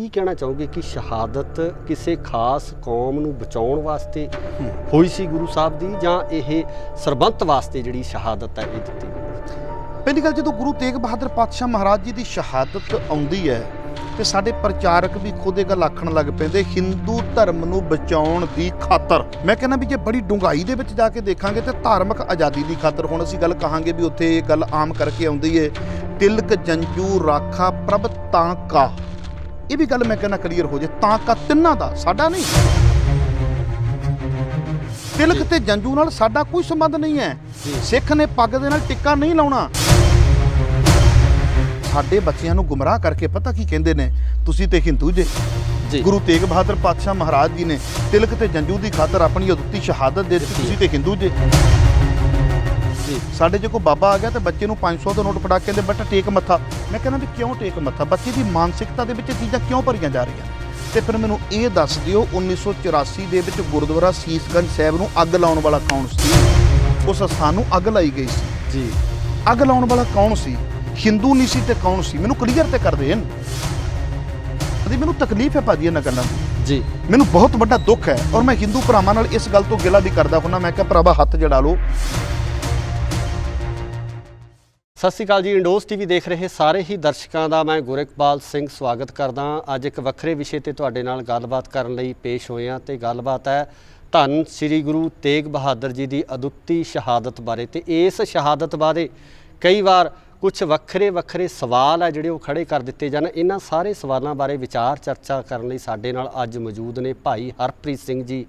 ਕੀ ਕਹਿਣਾ ਚਾਹੋਗੇ ਕਿ ਸ਼ਹਾਦਤ ਕਿਸੇ ਖਾਸ ਕੌਮ ਨੂੰ ਬਚਾਉਣ ਵਾਸਤੇ ਹੋਈ ਸੀ ਗੁਰੂ ਸਾਹਿਬ ਦੀ ਜਾਂ ਇਹ ਸਰਬੰਤ ਵਾਸਤੇ ਜਿਹੜੀ ਸ਼ਹਾਦਤ ਹੈ ਇਹ ਦਿੱਤੀ ਗਈ? ਪਹਿਲੀ ਗੱਲ ਜਦੋਂ ਗੁਰੂ ਤੇਗ ਬਹਾਦਰ ਪਾਤਸ਼ਾਹ ਮਹਾਰਾਜ ਜੀ ਦੀ ਸ਼ਹਾਦਤ ਆਉਂਦੀ ਹੈ ਤੇ ਸਾਡੇ ਪ੍ਰਚਾਰਕ ਵੀ ਖੁਦ ਇਹ ਗੱਲ ਆਖਣ ਲੱਗ ਪੈਂਦੇ, ਹਿੰਦੂ ਧਰਮ ਨੂੰ ਬਚਾਉਣ ਦੀ ਖਾਤਰ। ਮੈਂ ਕਹਿੰਦਾ ਵੀ ਜੇ ਬੜੀ ਡੂੰਘਾਈ ਦੇ ਵਿੱਚ ਜਾ ਕੇ ਦੇਖਾਂਗੇ ਤੇ ਧਾਰਮਿਕ ਆਜ਼ਾਦੀ ਦੀ ਖਾਤਰ ਹੁਣ ਅਸੀਂ ਗੱਲ ਕਹਾਂਗੇ ਵੀ ਉੱਥੇ ਇਹ ਗੱਲ ਆਮ ਕਰਕੇ ਆਉਂਦੀ ਏ, ਤਿਲਕ ਜੰਜੂ ਰਾਖਾ ਪ੍ਰਭ ਤਾਂ ਕਾ। ਇਹ ਵੀ ਗੱਲ ਮੈਂ ਕਹਿੰਦਾ ਕਲੀਅਰ ਹੋ ਜੇ ਤਾਂ ਕਾ ਤਿੰਨਾਂ ਦਾ ਸਾਡਾ ਨਹੀਂ। ਤਿਲਕ ਤੇ ਜੰਜੂ ਨਾਲ ਸਾਡਾ ਕੋਈ ਸੰਬੰਧ ਨਹੀਂ ਹੈ। ਸਿੱਖ ਨੇ ਪੱਗ ਦੇ ਨਾਲ ਟਿੱਕਾ ਨਹੀਂ ਲਾਉਣਾ। ਸਾਡੇ ਬੱਚਿਆਂ ਨੂੰ ਗੁੰਮਰਾਹ ਕਰਕੇ ਪਤਾ ਕੀ ਕਹਿੰਦੇ ਨੇ? ਤੁਸੀਂ ਤੇ ਹਿੰਦੂ ਜੇ। ਜੀ। ਗੁਰੂ ਤੇਗ ਬਹਾਦਰ ਪਾਤਸ਼ਾਹ ਮਹਾਰਾਜ ਜੀ ਨੇ ਤਿਲਕ ਤੇ ਜੰਜੂ ਦੀ ਖਾਤਰ ਆਪਣੀ ਅਦੁੱਤੀ ਸ਼ਹਾਦਤ ਦੇ ਦਿੱਤੀ ਤੁਸੀਂ ਤੇ ਹਿੰਦੂ ਜੇ। ਜੀ ਸਾਡੇ ਜੇ ਕੋਈ ਬਾਬਾ ਆ ਗਿਆ ਤੇ ਬੱਚੇ ਨੂੰ 500 ਦਾ ਨੋਟ ਫੜਾ ਕੇ ਕਹਿੰਦੇ ਬੇਟਾ ਟੇਕ ਮੱਥਾ। ਮੈਂ ਕਹਿੰਦਾ ਵੀ ਕਿਉਂ ਟੇਕ ਮੱਥਾ? ਬੱਚੇ ਦੀ ਮਾਨਸਿਕਤਾ ਦੇ ਵਿੱਚ ਚੀਜ਼ਾਂ ਕਿਉਂ ਭਰੀਆਂ ਜਾ ਰਹੀਆਂ? ਤੇ ਫਿਰ ਮੈਨੂੰ ਇਹ ਦੱਸ ਦਿਓ 1984 ਦੇ ਵਿੱਚ ਗੁਰਦੁਆਰਾ ਸੀਸਗੰਜ ਸਾਹਿਬ ਨੂੰ ਅੱਗ ਲਾਉਣ ਵਾਲਾ ਕੌਣ ਸੀ? ਉਸ ਸਥਾਨ ਨੂੰ ਅੱਗ ਲਾਈ ਗਈ ਸੀ। ਜੀ। ਅੱਗ ਲਾਉਣ ਵਾਲਾ ਕੌਣ ਸੀ? ਹਿੰਦੂ ਨਹੀਂ ਸੀ ਤੇ ਕੌਣ ਸੀ? ਮੈਨੂੰ ਕਲੀਅਰ ਤੇ ਕਰ ਦੇਣ ਅਦੀ ਮੈਨੂੰ ਤਕਲੀਫ ਹੈ ਭਾਜੀ ਇਹਨਾਂ ਗੱਲਾਂ ਦੀ। ਜੀ। ਮੈਨੂੰ ਬਹੁਤ ਵੱਡਾ ਦੁੱਖ ਹੈ ਔਰ ਮੈਂ ਹਿੰਦੂ ਭਰਾਵਾਂ ਨਾਲ ਇਸ ਗੱਲ ਤੋਂ ਗਿਲਾ ਵੀ ਕਰਦਾ ਹੁੰਦਾ ਮੈਂ ਕਿਹਾ ਭਰਾਵਾ ਹੱਥ ਜੜਾ ਲਓ। ਸਤਿ ਸ਼੍ਰੀ ਅਕਾਲ ਜੀ ਇੰਡੋਸ ਟੀਵੀ ਦੇਖ ਰਹੇ ਸਾਰੇ ਹੀ ਦਰਸ਼ਕਾਂ ਦਾ ਮੈਂ ਗੁਰਿਕਪਾਲ ਸਿੰਘ ਸਵਾਗਤ ਕਰਦਾ ਹਾਂ। ਅੱਜ ਇੱਕ ਵੱਖਰੇ ਵਿਸ਼ੇ ਤੇ ਤੁਹਾਡੇ ਨਾਲ ਗੱਲਬਾਤ ਕਰਨ ਲਈ ਪੇਸ਼ ਹੋਏ ਹਾਂ ਤੇ ਗੱਲਬਾਤ ਹੈ ਧੰਨ ਸ੍ਰੀ ਗੁਰੂ ਤੇਗ ਬਹਾਦਰ ਜੀ ਦੀ ਅਦੁੱਤੀ ਸ਼ਹਾਦਤ ਬਾਰੇ ਤੇ ਇਸ ਸ਼ਹਾਦਤ ਬਾਰੇ ਕਈ ਵਾਰ ਕੁਝ ਵੱਖਰੇ ਵੱਖਰੇ ਸਵਾਲ ਆ ਜਿਹੜੇ ਉਹ ਖੜੇ ਕਰ ਦਿੱਤੇ ਜਾਣ ਇਹਨਾਂ ਸਾਰੇ ਸਵਾਲਾਂ ਬਾਰੇ ਵਿਚਾਰ ਚਰਚਾ ਕਰਨ ਲਈ ਸਾਡੇ ਨਾਲ ਅੱਜ ਮੌਜੂਦ ਨੇ ਭਾਈ ਹਰਪ੍ਰੀਤ ਸਿੰਘ ਜੀ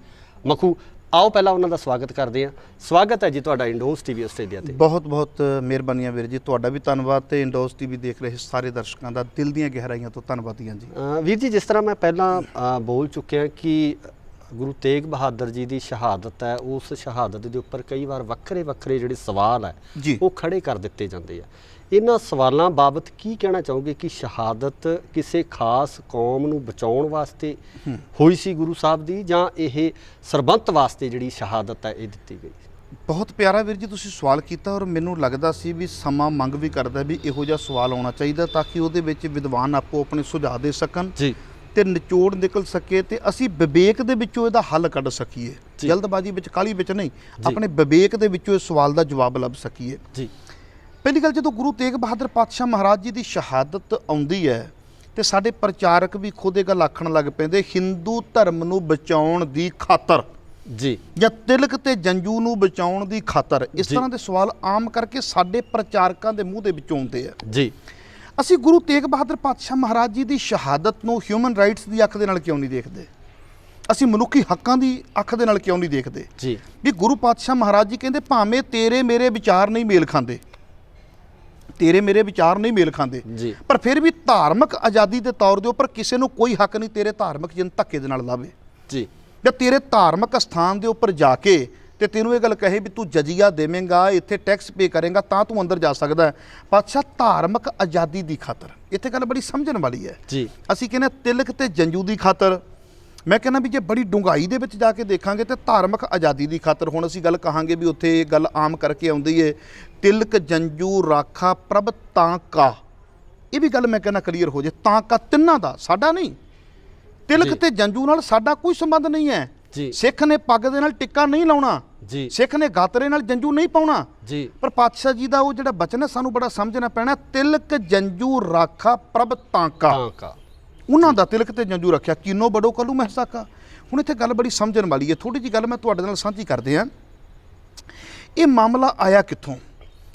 ਮਖੂ ਆਓ ਪਹਿਲਾਂ ਉਹਨਾਂ ਦਾ ਸਵਾਗਤ ਕਰਦੇ ਹਾਂ। ਸਵਾਗਤ ਹੈ ਜੀ ਤੁਹਾਡਾ ਇੰਡੋਸ ਟੀਵੀ ਆਸਟ੍ਰੇਲੀਆ ਤੇ। ਬਹੁਤ ਬਹੁਤ ਮਿਹਰਬਾਨੀਆਂ ਵੀਰ ਜੀ ਤੁਹਾਡਾ ਵੀ ਧੰਨਵਾਦ ਤੇ ਇੰਡੋਸ ਟੀਵੀ ਦੇਖ ਰਹੇ ਸਾਰੇ ਦਰਸ਼ਕਾਂ ਦਾ ਦਿਲ ਦੀਆਂ ਗਹਿਰਾਈਆਂ ਤੋਂ ਧੰਨਵਾਦੀਆਂ ਜੀ। ਵੀਰ ਜੀ ਜਿਸ ਤਰ੍ਹਾਂ ਮੈਂ ਪਹਿਲਾਂ ਬੋਲ ਚੁੱਕਿਆ ਕਿ ਗੁਰੂ ਤੇਗ ਬਹਾਦਰ ਜੀ ਦੀ ਸ਼ਹਾਦਤ ਹੈ ਉਸ ਸ਼ਹਾਦਤ ਦੇ ਉੱਪਰ ਕਈ ਵਾਰ ਵੱਖਰੇ ਵੱਖਰੇ ਜਿਹੜੇ ਸਵਾਲ ਹੈ ਉਹ ਖੜੇ ਕਰ ਦਿੱਤੇ ਜਾਂਦੇ ਆ। ਇਹਨਾਂ ਸਵਾਲਾਂ ਬਾਬਤ ਕੀ ਕਹਿਣਾ ਚਾਹੋਗੇ ਕਿ ਸ਼ਹਾਦਤ ਕਿਸੇ ਖਾਸ ਕੌਮ ਨੂੰ ਬਚਾਉਣ ਵਾਸਤੇ ਹੋਈ ਸੀ ਗੁਰੂ ਸਾਹਿਬ ਦੀ ਜਾਂ ਇਹ ਸਰਬੰਤ ਵਾਸਤੇ ਜਿਹੜੀ ਸ਼ਹਾਦਤ ਹੈ ਇਹ ਦਿੱਤੀ ਗਈ ਬਹੁਤ ਪਿਆਰਾ ਵੀਰ ਜੀ ਤੁਸੀਂ ਸਵਾਲ ਕੀਤਾ ਔਰ ਮੈਨੂੰ ਲੱਗਦਾ ਸੀ ਵੀ ਸਮਾਂ ਮੰਗ ਵੀ ਕਰਦਾ ਵੀ ਇਹੋ ਜਿਹਾ ਸਵਾਲ ਆਉਣਾ ਚਾਹੀਦਾ ਤਾਂ ਕਿ ਉਹਦੇ ਵਿੱਚ ਵਿਦਵਾਨ ਆਪੋ ਆਪਣੇ ਸੁਝਾਅ ਦੇ ਸਕਣ ਜੀ। ਤੇ ਨਿਚੋੜ ਨਿਕਲ ਸਕੇ ਤੇ ਅਸੀਂ ਵਿਵੇਕ ਦੇ ਵਿੱਚੋਂ ਇਹਦਾ ਹੱਲ ਕੱਢ ਸਕੀਏ। ਜਲਦਬਾਜ਼ੀ ਵਿੱਚ ਕਾਲੀ ਵਿੱਚ ਨਹੀਂ ਆਪਣੇ ਵਿਵੇਕ ਦੇ ਵਿੱਚੋਂ ਇਸ ਸਵਾਲ ਦਾ ਜਵਾਬ ਲੱਭ ਸਕੀਏ। ਜੀ। ਪਹਿਲੀ ਗੱਲ ਜਦੋਂ ਗੁਰੂ ਤੇਗ ਬਹਾਦਰ ਪਾਤਸ਼ਾਹ ਮਹਾਰਾਜ ਜੀ ਦੀ ਸ਼ਹਾਦਤ ਆਉਂਦੀ ਹੈ ਤੇ ਸਾਡੇ ਪ੍ਰਚਾਰਕ ਵੀ ਖੁਦ ਇਹ ਗੱਲ ਆਖਣ ਲੱਗ ਪੈਂਦੇ ਹਿੰਦੂ ਧਰਮ ਨੂੰ ਬਚਾਉਣ ਦੀ ਖਾਤਰ ਜੀ। ਜਾਂ ਤਿਲਕ ਤੇ ਜੰਜੂ ਨੂੰ ਬਚਾਉਣ ਦੀ ਖਾਤਰ? ਇਸ। ਤਰ੍ਹਾਂ ਦੇ ਸਵਾਲ ਆਮ ਕਰਕੇ ਸਾਡੇ ਪ੍ਰਚਾਰਕਾਂ ਦੇ ਮੂੰਹ ਦੇ ਵਿੱਚੋਂ ਆਉਂਦੇ ਆ। ਜੀ। ਅਸੀਂ ਗੁਰੂ ਤੇਗ ਬਹਾਦਰ ਪਾਤਸ਼ਾਹ ਮਹਾਰਾਜ ਜੀ ਦੀ ਸ਼ਹਾਦਤ ਨੂੰ ਹਿਊਮਨ ਰਾਈਟਸ ਦੀ ਅੱਖ ਦੇ ਨਾਲ ਕਿਉਂ ਨਹੀਂ ਦੇਖਦੇ? ਅਸੀਂ ਮਨੁੱਖੀ ਹੱਕਾਂ ਦੀ ਅੱਖ ਦੇ ਨਾਲ ਕਿਉਂ ਨਹੀਂ ਦੇਖਦੇ? ਜੀ। ਵੀ ਗੁਰੂ ਪਾਤਸ਼ਾਹ ਮਹਾਰਾਜ ਜੀ ਕਹਿੰਦੇ ਭਾਵੇਂ ਤੇਰੇ ਮੇਰੇ ਵਿਚਾਰ ਨਹੀਂ ਮੇਲ ਖਾਂਦੇ ਤੇਰੇ ਮੇਰੇ ਵਿਚਾਰ ਨਹੀਂ ਮੇਲ ਖਾਂਦੇ। ਜੀ। ਪਰ ਫਿਰ ਵੀ ਧਾਰਮਿਕ ਆਜ਼ਾਦੀ ਦੇ ਤੌਰ ਦੇ ਉੱਪਰ ਕਿਸੇ ਨੂੰ ਕੋਈ ਹੱਕ ਨਹੀਂ ਤੇਰੇ ਧਾਰਮਿਕ ਜਨ ਧੱਕੇ ਦੇ ਨਾਲ ਲਾਵੇ। ਜੀ। ਜਾਂ ਤੇਰੇ ਧਾਰਮਿਕ ਸਥਾਨ ਦੇ ਉੱਪਰ ਜਾ ਕੇ ਤੇ ਤੈਨੂੰ ਇਹ ਗੱਲ ਕਹੇ ਵੀ ਤੂੰ ਜਜੀਆ ਦੇਵੇਂਗਾ ਇੱਥੇ ਟੈਕਸ ਪੇ ਕਰੇਗਾ ਤਾਂ ਤੂੰ ਅੰਦਰ ਜਾ ਸਕਦਾ ਪਾਤਸ਼ਾਹ ਧਾਰਮਿਕ ਆਜ਼ਾਦੀ ਦੀ ਖਾਤਰ। ਇੱਥੇ ਗੱਲ ਬੜੀ ਸਮਝਣ ਵਾਲੀ ਹੈ। ਜੀ। ਅਸੀਂ ਕਹਿੰਦੇ ਤਿਲਕ ਤੇ ਜੰਜੂ ਦੀ ਖਾਤਰ। ਮੈਂ ਕਹਿੰਦਾ ਵੀ ਜੇ ਬੜੀ ਡੂੰਘਾਈ ਦੇ ਵਿੱਚ ਜਾ ਕੇ ਦੇਖਾਂਗੇ ਤੇ ਧਾਰਮਿਕ ਆਜ਼ਾਦੀ ਦੀ ਖਾਤਰ ਹੁਣ ਅਸੀਂ ਗੱਲ ਕਹਾਂਗੇ ਵੀ ਉੱਥੇ ਇਹ ਗੱਲ ਆਮ ਕਰਕੇ ਆਉਂਦੀ ਏ ਤਿਲਕ ਜੰਜੂ ਰਾਖਾ ਪ੍ਰਭ ਤਾਂ ਕਾ। ਇਹ ਵੀ ਗੱਲ ਮੈਂ ਕਹਿੰਦਾ ਕਲੀਅਰ ਹੋ ਜੇ। ਤਾਂ ਕਾ ਤਿੰਨਾਂ ਦਾ ਸਾਡਾ ਨਹੀਂ। ਤਿਲਕ। ਤੇ ਜੰਜੂ ਨਾਲ ਸਾਡਾ ਕੋਈ ਸੰਬੰਧ ਨਹੀਂ ਹੈ। ਜੀ। ਸਿੱਖ ਨੇ ਪੱਗ ਦੇ ਨਾਲ ਟਿੱਕਾ ਨਹੀਂ ਲਾਉਣਾ। ਜੀ। ਸਿੱਖ ਨੇ ਗਾਤਰੇ ਨਾਲ ਜੰਜੂ ਨਹੀਂ ਪਾਉਣਾ। ਜੀ। ਪਰ ਪਾਤਸ਼ਾਹ ਜੀ ਦਾ ਉਹ ਜਿਹੜਾ ਬਚਨ ਹੈ ਸਾਨੂੰ ਬੜਾ ਸਮਝਣਾ ਪੈਣਾ ਤਿਲਕ ਜੰਜੂ ਰਾਖਾ ਪ੍ਰਭ ਤਾਂ ਕਾ। ਤਾਂ ਕਾ। ਉਹਨਾਂ ਦਾ ਤਿਲਕ ਤੇ ਜੰਜੂ ਰੱਖਿਆ ਕੀਨੋ ਬੜੋ ਕਲੂ ਮਹਿਸਾਕਾ। ਹੁਣ ਇੱਥੇ ਗੱਲ ਬੜੀ ਸਮਝਣ ਵਾਲੀ ਹੈ ਥੋੜੀ ਜੀ ਗੱਲ ਮੈਂ ਤੁਹਾਡੇ ਨਾਲ ਸਾਂਝੀ ਕਰਦੇ ਹਾਂ। ਇਹ ਮਾਮਲਾ ਆਇਆ ਕਿੱਥੋਂ?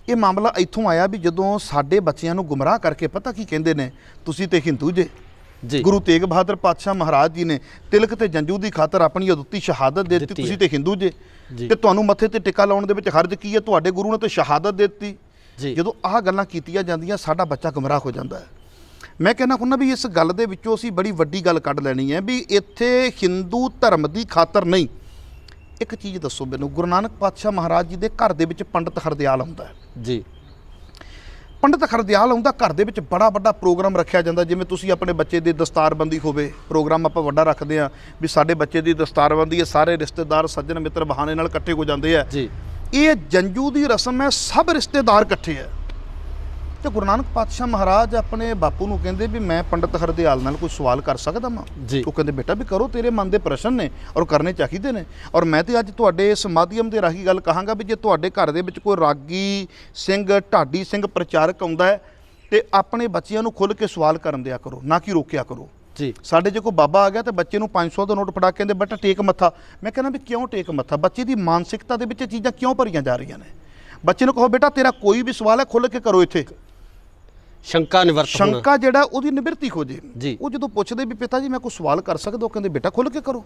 ਇਹ ਮਾਮਲਾ ਇੱਥੋਂ ਆਇਆ ਵੀ ਜਦੋਂ ਸਾਡੇ ਬੱਚਿਆਂ ਨੂੰ ਗੁੰਮਰਾਹ ਕਰਕੇ ਪਤਾ ਕੀ ਕਹਿੰਦੇ ਨੇ? ਤੁਸੀਂ ਤੇ ਹਿੰਦੂ ਜੇ। ਜੀ। ਗੁਰੂ ਤੇਗ ਬਹਾਦਰ ਪਾਤਸ਼ਾਹ ਮਹਾਰਾਜ ਜੀ ਨੇ ਤਿਲਕ ਤੇ ਜੰਜੂ ਦੀ ਖਾਤਰ ਆਪਣੀ ਅਦੁੱਤੀ ਸ਼ਹਾਦਤ ਦੇ ਦਿੱਤੀ ਤੁਸੀਂ। ਤੇ ਹਿੰਦੂ ਜੇ। ਤੇ ਤੁਹਾਨੂੰ ਮੱਥੇ ਤੇ ਟਿੱਕਾ ਲਾਉਣ ਦੇ ਵਿੱਚ ਹਰਜ ਕੀ ਹੈ? ਤੁਹਾਡੇ ਗੁਰੂ ਨੇ ਤਾਂ ਸ਼ਹਾਦਤ ਦੇ ਦਿੱਤੀ। ਜੀ। ਜਦੋਂ ਆਹ ਗੱਲਾਂ ਕੀਤੀਆਂ ਜਾਂਦੀਆਂ ਸਾਡਾ ਬੱਚਾ ਗੁੰਮਰਾਹ ਹੋ ਜਾਂਦਾ ਹੈ। ਮੈਂ ਕਹਿੰਦਾ ਹੁੰਦਾ ਵੀ ਇਸ ਗੱਲ ਦੇ ਵਿੱਚੋਂ ਅਸੀਂ ਬੜੀ ਵੱਡੀ ਗੱਲ ਕੱਢ ਲੈਣੀ ਹੈ ਵੀ ਇੱਥੇ ਹਿੰਦੂ ਧਰਮ ਦੀ ਖਾਤਰ ਨਹੀਂ। ਇੱਕ ਚੀਜ਼ ਦੱਸੋ ਮੈਨੂੰ ਗੁਰੂ ਨਾਨਕ ਪਾਤਸ਼ਾਹ ਮਹਾਰਾਜ ਜੀ ਦੇ ਘਰ ਦੇ ਵਿੱਚ ਪੰਡਤ ਹਰਦਿਆਲ ਆਉਂਦਾ ਹੈ। ਜੀ। ਪੰਡਤ ਹਰਦਿਆਲ ਆਉਂਦਾ ਘਰ ਦੇ ਵਿੱਚ ਬੜਾ ਵੱਡਾ ਪ੍ਰੋਗਰਾਮ ਰੱਖਿਆ ਜਾਂਦਾ ਜਿਵੇਂ ਤੁਸੀਂ ਆਪਣੇ ਬੱਚੇ ਦੀ ਦਸਤਾਰਬੰਦੀ ਹੋਵੇ ਪ੍ਰੋਗਰਾਮ ਆਪਾਂ ਵੱਡਾ ਰੱਖਦੇ ਆ ਵੀ ਸਾਡੇ ਬੱਚੇ ਦੀ ਦਸਤਾਰਬੰਦੀ ਹੈ ਸਾਰੇ ਰਿਸ਼ਤੇਦਾਰ ਸੱਜਣ ਮਿੱਤਰ ਬਹਾਨੇ ਨਾਲ ਇਕੱਠੇ ਹੋ ਜਾਂਦੇ ਆ। ਜੀ। ਇਹ ਜੰਜੂ ਦੀ ਰਸਮ ਹੈ ਸਭ ਰਿਸ਼ਤੇਦਾਰ ਇਕੱਠੇ ਆ ਤੇ ਗੁਰੂ ਨਾਨਕ ਪਾਤਸ਼ਾਹ ਮਹਾਰਾਜ ਆਪਣੇ ਬਾਪੂ ਨੂੰ ਕਹਿੰਦੇ ਵੀ ਮੈਂ ਪੰਡਤ ਹਰਦਿਆਲ ਨਾਲ ਕੋਈ ਸਵਾਲ ਕਰ ਸਕਦਾ ਮਾਂ ਉਹ ਕਹਿੰਦੇ ਬੇਟਾ ਵੀ ਕਰੋ ਤੇਰੇ ਮਨ ਦੇ ਪ੍ਰਸ਼ਨ ਨੇ ਔਰ ਕਰਨੇ ਚਾਹੀਦੇ ਨੇ। ਔਰ ਮੈਂ ਤੇ ਅੱਜ ਤੁਹਾਡੇ ਇਸ ਮਾਧਿਅਮ ਦੇ ਰਾਹੀਂ ਗੱਲ ਕਹਾਂਗਾ ਵੀ ਜੇ ਤੁਹਾਡੇ ਘਰ ਦੇ ਵਿੱਚ ਕੋਈ ਰਾਗੀ ਸਿੰਘ ਢਾਡੀ ਸਿੰਘ ਪ੍ਰਚਾਰਕ ਆਉਂਦਾ ਹੈ ਤੇ ਆਪਣੇ ਬੱਚਿਆਂ ਨੂੰ ਖੁੱਲ੍ਹ ਕੇ ਸਵਾਲ ਕਰਨ ਦਿਆ ਕਰੋ ਨਾ ਕਿ ਰੋਕਿਆ ਕਰੋ। ਜੀ। ਸਾਡੇ ਜੇ ਕੋਈ ਬਾਬਾ ਆ ਗਿਆ ਤੇ ਬੱਚੇ ਨੂੰ 500 ਦਾ ਨੋਟ ਫੜਾ ਕੇ ਕਹਿੰਦੇ ਬੇਟਾ ਟੇਕ ਮੱਥਾ। ਮੈਂ ਕਹਿੰਦਾ ਵੀ ਕਿਉਂ ਟੇਕ ਮੱਥਾ? ਬੱਚੇ ਦੀ ਮਾਨਸਿਕਤਾ ਦੇ ਵਿੱਚ ਇਹ ਚੀਜ਼ਾਂ ਕਿਉਂ ਭਰੀਆਂ ਜਾ ਰਹੀਆਂ ਨੇ? ਬੱਚੇ ਨੂੰ ਕਹੋ ਬੇਟਾ ਤੇਰਾ ਕੋਈ ਵੀ ਸਵਾਲ ਹੈ ਖੁੱਲ੍ਹ ਕੇ ਕਰੋ ਇੱਥੇ। ਸ਼ੰਕਾ ਨਿਵਰਤ ਹੋਣਾ। ਸ਼ੰਕਾ ਜਿਹੜਾ ਉਹਦੀ ਨਿਵਰਤੀ ਹੋ ਜੇ। ਉਹ ਜਦੋਂ ਪੁੱਛਦੇ ਵੀ ਪਿਤਾ ਜੀ ਮੈਂ ਕੋਈ ਸਵਾਲ ਕਰ ਸਕਦਾ ਉਹ ਕਹਿੰਦੇ ਬੇਟਾ ਖੁੱਲ੍ਹ ਕੇ ਕਰੋ।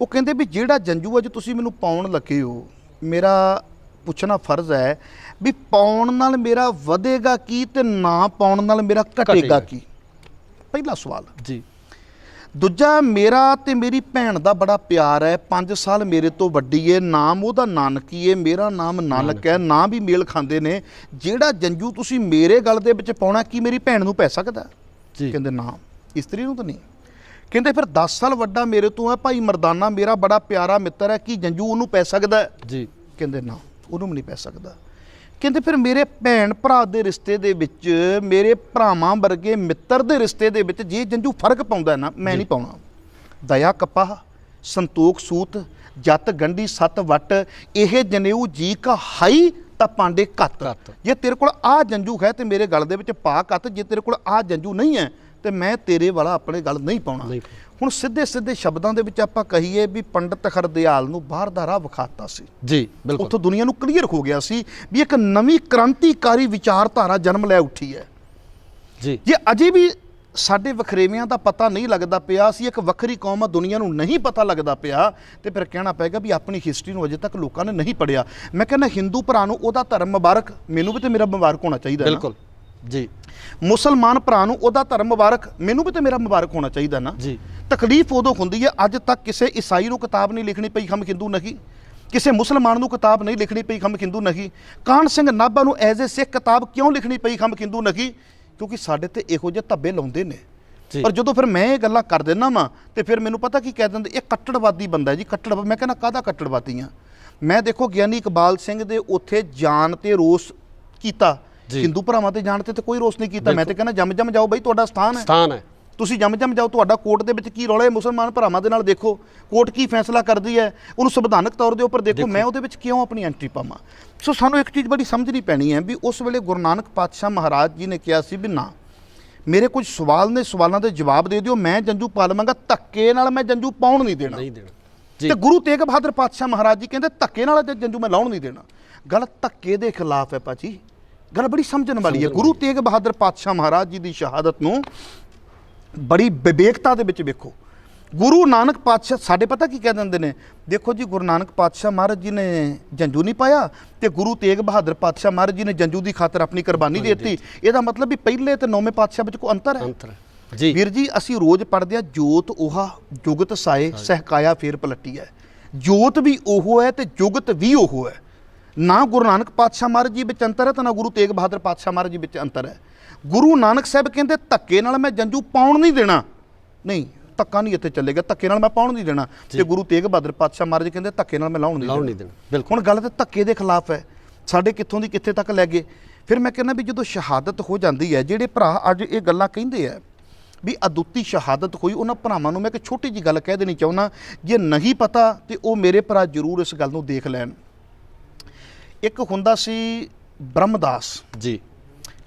ਉਹ ਕਹਿੰਦੇ ਵੀ ਜਿਹੜਾ ਜੰਜੂ ਅੱਜ ਤੁਸੀਂ ਮੈਨੂੰ ਪਾਉਣ ਲੱਗੇ ਹੋ ਮੇਰਾ ਪੁੱਛਣਾ ਫਰਜ਼ ਹੈ ਵੀ ਪਾਉਣ ਨਾਲ ਮੇਰਾ ਵਧੇਗਾ ਕੀ ਤੇ ਨਾ ਪਾਉਣ ਨਾਲ ਮੇਰਾ ਘਟੇਗਾ ਕੀ? ਪਹਿਲਾ ਸਵਾਲ। ਜੀ। ਦੂਜਾ ਮੇਰਾ ਤੇ ਮੇਰੀ ਭੈਣ ਦਾ ਬੜਾ ਪਿਆਰ ਹੈ। 5 ਸਾਲ ਮੇਰੇ ਤੋਂ ਵੱਡੀ ਹੈ ਨਾਮ ਉਹਦਾ ਨਾਨਕੀ ਹੈ ਮੇਰਾ ਨਾਮ ਨਾਨਕ ਹੈ। ਨਾਂ ਵੀ ਮੇਲ ਖਾਂਦੇ ਨੇ। ਜਿਹੜਾ ਜੰਜੂ ਤੁਸੀਂ ਮੇਰੇ ਗਲ ਦੇ ਵਿੱਚ ਪਾਉਣਾ ਕੀ ਮੇਰੀ ਭੈਣ ਨੂੰ ਪੈ ਸਕਦਾ? ਜੀ। ਕਹਿੰਦੇ ਨਾ। ਇਸਤਰੀ ਨੂੰ ਤਾਂ ਨਹੀਂ। ਕਹਿੰਦੇ ਫਿਰ 10 ਸਾਲ ਵੱਡਾ ਮੇਰੇ ਤੋਂ ਹੈ ਭਾਈ ਮਰਦਾਨਾ ਮੇਰਾ ਬੜਾ ਪਿਆਰਾ ਮਿੱਤਰ ਹੈ ਕੀ ਜੰਜੂ ਉਹਨੂੰ ਪੈ ਸਕਦਾ? ਜੀ। ਕਹਿੰਦੇ ਨਾ। ਉਹਨੂੰ ਵੀ ਨਹੀਂ ਪੈ ਸਕਦਾ। ਕਹਿੰਦੇ ਫਿਰ ਮੇਰੇ ਭੈਣ ਭਰਾ ਦੇ ਰਿਸ਼ਤੇ ਦੇ ਵਿੱਚ ਮੇਰੇ ਭਰਾਵਾਂ ਵਰਗੇ ਮਿੱਤਰ ਦੇ ਰਿਸ਼ਤੇ ਦੇ ਵਿੱਚ ਜੇ ਜੰਜੂ ਫ਼ਰਕ ਪਾਉਂਦਾ ਨਾ ਮੈਂ ਨਹੀਂ ਪਾਉਣਾ। ਦਇਆ ਕਪਾਹ ਸੰਤੋਖ ਸੂਤ ਜਤ ਗੰਢੀ ਸਤ ਵਟ ਇਹ ਜਨੇਊ ਜੀ ਕਾ ਹਾਈ ਤਾਂ ਪਾਂਡੇ ਕੱਤ ਕੱਤ। ਜੇ ਤੇਰੇ ਕੋਲ ਆ ਜੰਜੂ ਹੈ ਤੇ ਮੇਰੇ ਗਲ ਦੇ ਵਿੱਚ ਪਾ ਕੱਤ ਜੇ ਤੇਰੇ ਕੋਲ ਆ ਜੰਜੂ ਨਹੀਂ ਹੈ ਤੇ ਮੈਂ ਤੇਰੇ ਵਾਲਾ ਆਪਣੇ ਗਲ ਨਹੀਂ ਪਾਉਣਾ। ਹੁਣ ਸਿੱਧੇ ਸਿੱਧੇ ਸ਼ਬਦਾਂ ਦੇ ਵਿੱਚ ਆਪਾਂ ਕਹੀਏ ਵੀ ਪੰਡਤ ਹਰਦਿਆਲ ਨੂੰ ਬਾਹਰ ਦਾ ਰਾਹ ਵਿਖਾਤਾ ਸੀ। ਜੀ ਬਿਲਕੁਲ। ਉੱਥੋਂ ਦੁਨੀਆ ਨੂੰ ਕਲੀਅਰ ਹੋ ਗਿਆ ਸੀ ਵੀ ਇੱਕ ਨਵੀਂ ਕ੍ਰਾਂਤੀਕਾਰੀ ਵਿਚਾਰਧਾਰਾ ਜਨਮ ਲੈ ਉੱਠੀ ਹੈ। ਜੀ। ਜੇ ਅਜੇ ਵੀ ਸਾਡੇ ਵਖਰੇਵਿਆਂ ਦਾ ਪਤਾ ਨਹੀਂ ਲੱਗਦਾ ਪਿਆ ਸੀ ਇੱਕ ਵੱਖਰੀ ਕੌਮ ਆ ਦੁਨੀਆ ਨੂੰ ਨਹੀਂ ਪਤਾ ਲੱਗਦਾ ਪਿਆ ਤੇ ਫਿਰ ਕਹਿਣਾ ਪਏਗਾ ਵੀ ਆਪਣੀ ਹਿਸਟਰੀ ਨੂੰ ਅਜੇ ਤੱਕ ਲੋਕਾਂ ਨੇ ਨਹੀਂ ਪੜਿਆ ਮੈਂ ਕਹਿੰਦਾ ਹਿੰਦੂ ਭਰਾ ਨੂੰ ਉਹਦਾ ਧਰਮ ਮੁਬਾਰਕ ਮੈਨੂੰ ਵੀ ਤੇ ਮੇਰਾ ਮੁਬਾਰਕ ਹੋਣਾ ਚਾਹੀਦਾ। ਬਿਲਕੁਲ। ਜੀ। ਮੁਸਲਮਾਨ ਭਰਾ ਨੂੰ ਉਹਦਾ ਧਰਮ ਮੁਬਾਰਕ ਮੈਨੂੰ ਵੀ ਤੇ ਮੇਰਾ ਮੁਬਾਰਕ ਹੋਣਾ ਚਾਹੀਦਾ ਨਾ। ਜੀ। ਤਕਲੀਫ ਉਦੋਂ ਹੁੰਦੀ ਹੈ ਅੱਜ ਤੱਕ ਕਿਸੇ ਈਸਾਈ ਨੂੰ ਕਿਤਾਬ ਨਹੀਂ ਲਿਖਣੀ ਪਈ ਹਮ ਹਿੰਦੂ ਨਹੀਂ। ਕਿਸੇ ਮੁਸਲਮਾਨ ਨੂੰ ਕਿਤਾਬ ਨਹੀਂ ਲਿਖਣੀ ਪਈ ਹਮ ਹਿੰਦੂ ਨਹੀਂ। ਕਾਨ ਸਿੰਘ ਨਾਭਾ ਨੂੰ ਐਜ਼ ਏ ਸਿੱਖ ਕਿਤਾਬ ਕਿਉਂ ਲਿਖਣੀ ਪਈ ਹਮ ਹਿੰਦੂ ਨਹੀਂ? ਕਿਉਂਕਿ ਸਾਡੇ ਤੇ ਇਹੋ ਜਿਹੇ ਧੱਬੇ ਲਾਉਂਦੇ ਨੇ। ਪਰ ਜਦੋਂ ਫਿਰ ਮੈਂ ਇਹ ਗੱਲਾਂ ਕਰ ਦਿੰਦਾ ਵਾਂ ਤੇ ਫਿਰ ਮੈਨੂੰ ਪਤਾ ਕੀ ਕਹਿ ਦਿੰਦੇ ਇਹ ਕੱਟੜਵਾਦੀ ਬੰਦਾ ਜੀ ਕੱਟੜ ਮੈਂ ਕਹਿੰਦਾ ਕਾਹਦਾ ਕੱਟੜਵਾਦੀ ਆ? ਮੈਂ ਦੇਖੋ ਗਿਆਨੀ ਇਕਬਾਲ ਸਿੰਘ ਦੇ ਉੱਥੇ ਜਾਨ ਤੇ ਰੋਸ ਕੀਤਾ। ਹਿੰਦੂ ਭਰਾਵਾਂ ਤੇ ਜਾਣ ਤੇ ਤਾਂ ਕੋਈ ਰੋਸ ਨਹੀਂ ਕੀਤਾ। ਮੈਂ ਤੇ ਕਹਿੰਦਾ ਜੰਮ ਜੰਮ ਜਾਓ ਬਈ ਤੁਹਾਡਾ ਸਥਾਨ ਹੈ। ਸਥਾਨ ਹੈ। ਤੁਸੀਂ ਜੰਮ ਜੰਮ ਜਾਓ ਤੁਹਾਡਾ ਕੋਰਟ ਦੇ ਵਿੱਚ ਕੀ ਰੌਲਾ ਹੈ? ਮੁਸਲਮਾਨ ਭਰਾਵਾਂ ਦੇ ਨਾਲ ਦੇਖੋ ਕੋਰਟ ਕੀ ਫੈਸਲਾ ਕਰਦੀ ਹੈ? ਉਹਨੂੰ ਸੰਵਿਧਾਨਕ ਤੌਰ ਦੇ ਉੱਪਰ ਦੇਖੋ। ਮੈਂ ਉਹਦੇ ਵਿੱਚ ਕਿਉਂ ਆਪਣੀ ਐਂਟਰੀ ਪਾਵਾਂ? ਸੋ ਸਾਨੂੰ ਇੱਕ ਚੀਜ਼ ਬੜੀ ਸਮਝਣੀ ਪੈਣੀ ਹੈ ਵੀ ਉਸ ਵੇਲੇ ਗੁਰੂ ਨਾਨਕ ਪਾਤਸ਼ਾਹ ਮਹਾਰਾਜ ਜੀ ਨੇ ਕਿਹਾ ਸੀ ਵੀ ਨਾ ਮੇਰੇ ਕੁਝ ਸਵਾਲ ਨੇ ਸਵਾਲਾਂ ਦੇ ਜਵਾਬ ਦੇ ਦਿਓ। ਮੈਂ ਜੰਜੂ ਪਾ ਲਵਾਂਗਾ। ਧੱਕੇ ਨਾਲ ਮੈਂ ਜੰਜੂ ਪਾਉਣ ਨਹੀਂ ਦੇਣਾ। ਨਹੀਂ ਦੇਣਾ। ਤੇ ਗੁਰੂ ਤੇਗ ਬਹਾਦਰ ਪਾਤਸ਼ਾਹ ਮਹਾਰਾਜ ਜੀ ਕਹਿੰਦੇ ਧੱਕੇ ਨਾਲ ਜੰਜੂ ਮੈਂ ਲਾਉਣ ਨਹੀਂ ਦੇਣਾ। ਗੱਲ ਧੱਕੇ ਦੇ ਖਿਲਾਫ ਹੈ ਭਾਜੀ। ਗੱਲ ਬੜੀ ਸਮਝਣ ਵਾਲੀ ਹੈ। ਗੁਰੂ ਤੇਗ ਬਹਾਦਰ ਪਾਤਸ਼ਾਹ ਮਹਾਰਾਜ ਜੀ ਦੀ ਸ਼ਹਾਦਤ ਨੂੰ ਬੜੀ ਵਿਵੇਕਤਾ ਦੇ ਵਿੱਚ ਵੇਖੋ। ਗੁਰੂ ਨਾਨਕ ਪਾਤਸ਼ਾਹ ਸਾਡੇ ਪਤਾ ਕੀ ਕਹਿ ਦਿੰਦੇ ਨੇ? ਦੇਖੋ ਜੀ ਗੁਰੂ ਨਾਨਕ ਪਾਤਸ਼ਾਹ ਮਹਾਰਾਜ ਜੀ ਨੇ ਜੰਜੂ ਨਹੀਂ ਪਾਇਆ ਤੇ ਗੁਰੂ ਤੇਗ ਬਹਾਦਰ ਪਾਤਸ਼ਾਹ ਮਹਾਰਾਜ ਜੀ ਨੇ ਜੰਜੂ ਦੀ ਖਾਤਰ ਆਪਣੀ ਕੁਰਬਾਨੀ ਦੇ ਦਿੱਤੀ। ਇਹਦਾ ਮਤਲਬ ਵੀ ਪਹਿਲੇ ਤੇ ਨੌਵੇਂ ਪਾਤਸ਼ਾਹ ਵਿੱਚ ਕੋਈ ਅੰਤਰ ਹੈ? ਅੰਤਰ। ਜੀ। ਵੀਰ ਜੀ ਅਸੀਂ ਰੋਜ਼ ਪੜ੍ਹਦੇ ਆ ਜੋਤ ਉਹਾ ਜੁਗਤ ਸਾਏ ਸਹਿਕਾਇਆ ਫੇਰ ਪਲਟੀ ਹੈ। ਜੋਤ ਵੀ ਉਹ ਹੈ ਤੇ ਜੁਗਤ ਵੀ ਉਹ ਹੈ। ਨਾ ਗੁਰੂ ਨਾਨਕ ਪਾਤਸ਼ਾਹ ਮਹਾਰਾਜ ਜੀ ਵਿੱਚ ਅੰਤਰ ਹੈ ਤੇ ਨਾ ਗੁਰੂ ਤੇਗ ਬਹਾਦਰ ਪਾਤਸ਼ਾਹ ਮਹਾਰਾਜ ਜੀ ਵਿੱਚ ਅੰਤਰ ਹੈ। ਗੁਰੂ ਨਾਨਕ ਸਾਹਿਬ ਕਹਿੰਦੇ ਧੱਕੇ ਨਾਲ ਮੈਂ ਜੰਜੂ ਪਾਉਣ ਨਹੀਂ ਦੇਣਾ। ਨਹੀਂ ਧੱਕਾ ਨਹੀਂ ਇੱਥੇ ਚੱਲੇਗਾ ਧੱਕੇ ਨਾਲ ਮੈਂ ਪਾਉਣ ਨਹੀਂ ਦੇਣਾ। ਤੇ ਗੁਰੂ ਤੇਗ ਬਹਾਦਰ ਪਾਤਸ਼ਾਹ ਮਹਾਰਾਜ ਕਹਿੰਦੇ ਧੱਕੇ ਨਾਲ ਮੈਂ ਲਾਉਣ ਨਹੀਂ ਲਾਉਣ ਦੇਣਾ। ਨਹੀਂ ਦੇਣਾ ਬਿਲਕੁਲ। ਹੁਣ ਗੱਲ ਤਾਂ ਧੱਕੇ ਦੇ ਖਿਲਾਫ ਹੈ। ਸਾਡੇ ਕਿੱਥੋਂ ਦੀ ਕਿੱਥੇ ਤੱਕ ਲੈ ਗਏ? ਫਿਰ ਮੈਂ ਕਹਿੰਦਾ ਵੀ ਜਦੋਂ ਸ਼ਹਾਦਤ ਹੋ ਜਾਂਦੀ ਹੈ ਜਿਹੜੇ ਭਰਾ ਅੱਜ ਇਹ ਗੱਲਾਂ ਕਹਿੰਦੇ ਆ ਵੀ ਅਦੁੱਤੀ ਸ਼ਹਾਦਤ ਹੋਈ ਉਹਨਾਂ ਭਰਾਵਾਂ ਨੂੰ ਮੈਂ ਇੱਕ ਛੋਟੀ ਜੀ ਗੱਲ ਕਹਿ ਦੇਣੀ ਚਾਹੁੰਦਾ ਜੇ ਨਹੀਂ ਪਤਾ ਤੇ ਉਹ ਮੇਰੇ ਭਰਾ ਜ਼ਰੂਰ ਇਸ ਗੱਲ ਨੂੰ ਦੇਖ ਲੈਣ। ਇੱਕ ਹੁੰਦਾ ਸੀ ਬ੍ਰਹਮਦਾਸ। ਜੀ।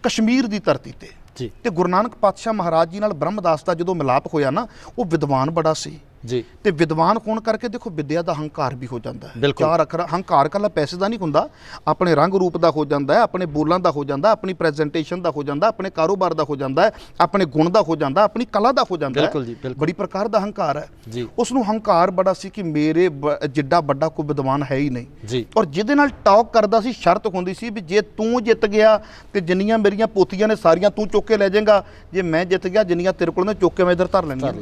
ਕਸ਼ਮੀਰ ਦੀ ਧਰਤੀ ਤੇ। ਜੀ। ਤੇ ਗੁਰੂ ਨਾਨਕ ਪਾਤਸ਼ਾਹ ਮਹਾਰਾਜ ਜੀ ਨਾਲ ਬ੍ਰਹਮਦਾਸ ਦਾ ਜਦੋਂ ਮਿਲਾਪ ਹੋਇਆ ਨਾ ਉਹ ਵਿਦਵਾਨ ਬੜਾ ਸੀ। ਜੀ। ਤੇ ਵਿਦਵਾਨ ਹੋਣ ਕਰਕੇ ਦੇਖੋ ਵਿਦਿਆ ਦਾ ਹੰਕਾਰ ਵੀ ਹੋ ਜਾਂਦਾ ਹੈ। ਚਾਰ ਅੱਖਰ ਹੰਕਾਰ ਕੱਲਾ ਪੈਸੇ ਦਾ ਨਹੀਂ ਹੁੰਦਾ। ਆਪਣੇ ਰੰਗ ਰੂਪ ਦਾ ਹੋ ਜਾਂਦਾ ਹੈ ਆਪਣੇ ਬੋਲਾਂ ਦਾ ਹੋ ਜਾਂਦਾ ਆਪਣੀ ਪ੍ਰੈਜੈਂਟੇਸ਼ਨ ਦਾ ਹੋ ਜਾਂਦਾ ਆਪਣੇ ਕਾਰੋਬਾਰ ਦਾ ਹੋ ਜਾਂਦਾ ਆਪਣੇ ਗੁਣ ਦਾ ਹੋ ਜਾਂਦਾ ਆਪਣੀ ਕਲਾ ਦਾ ਹੋ ਜਾਂਦਾ ਹੈ। ਬੜੀ ਪ੍ਰਕਾਰ ਦਾ ਹੰਕਾਰ ਹੈ। ਉਸ ਨੂੰ ਹੰਕਾਰ ਬੜਾ ਸੀ ਕਿ ਮੇਰੇ ਜਿੱਡਾ ਵੱਡਾ ਕੋਈ ਵਿਦਵਾਨ ਹੈ ਹੀ ਨਹੀਂ। ਜੀ। ਔਰ ਜਿਹਦੇ ਨਾਲ ਟਾਕ ਕਰਦਾ ਸੀ ਸ਼ਰਤ ਹੁੰਦੀ ਸੀ ਵੀ ਜੇ ਤੂੰ ਜਿੱਤ ਗਿਆ ਤੇ ਜਿੰਨੀਆਂ ਮੇਰੀਆਂ ਪੋਤੀਆਂ ਨੇ ਸਾਰੀਆਂ ਤੂੰ ਚੁੱਕ ਕੇ ਲੈ ਜਾਏਗਾ। ਜੇ ਮੈਂ ਜਿੱਤ ਗਿਆ ਜਿੰਨੀਆਂ ਤੇਰੇ ਕੋਲ ਨੇ ਚੁੱਕ ਕੇ ਮੈਂ ਇਧਰ ਧਰ ਲੈਣੀਆਂ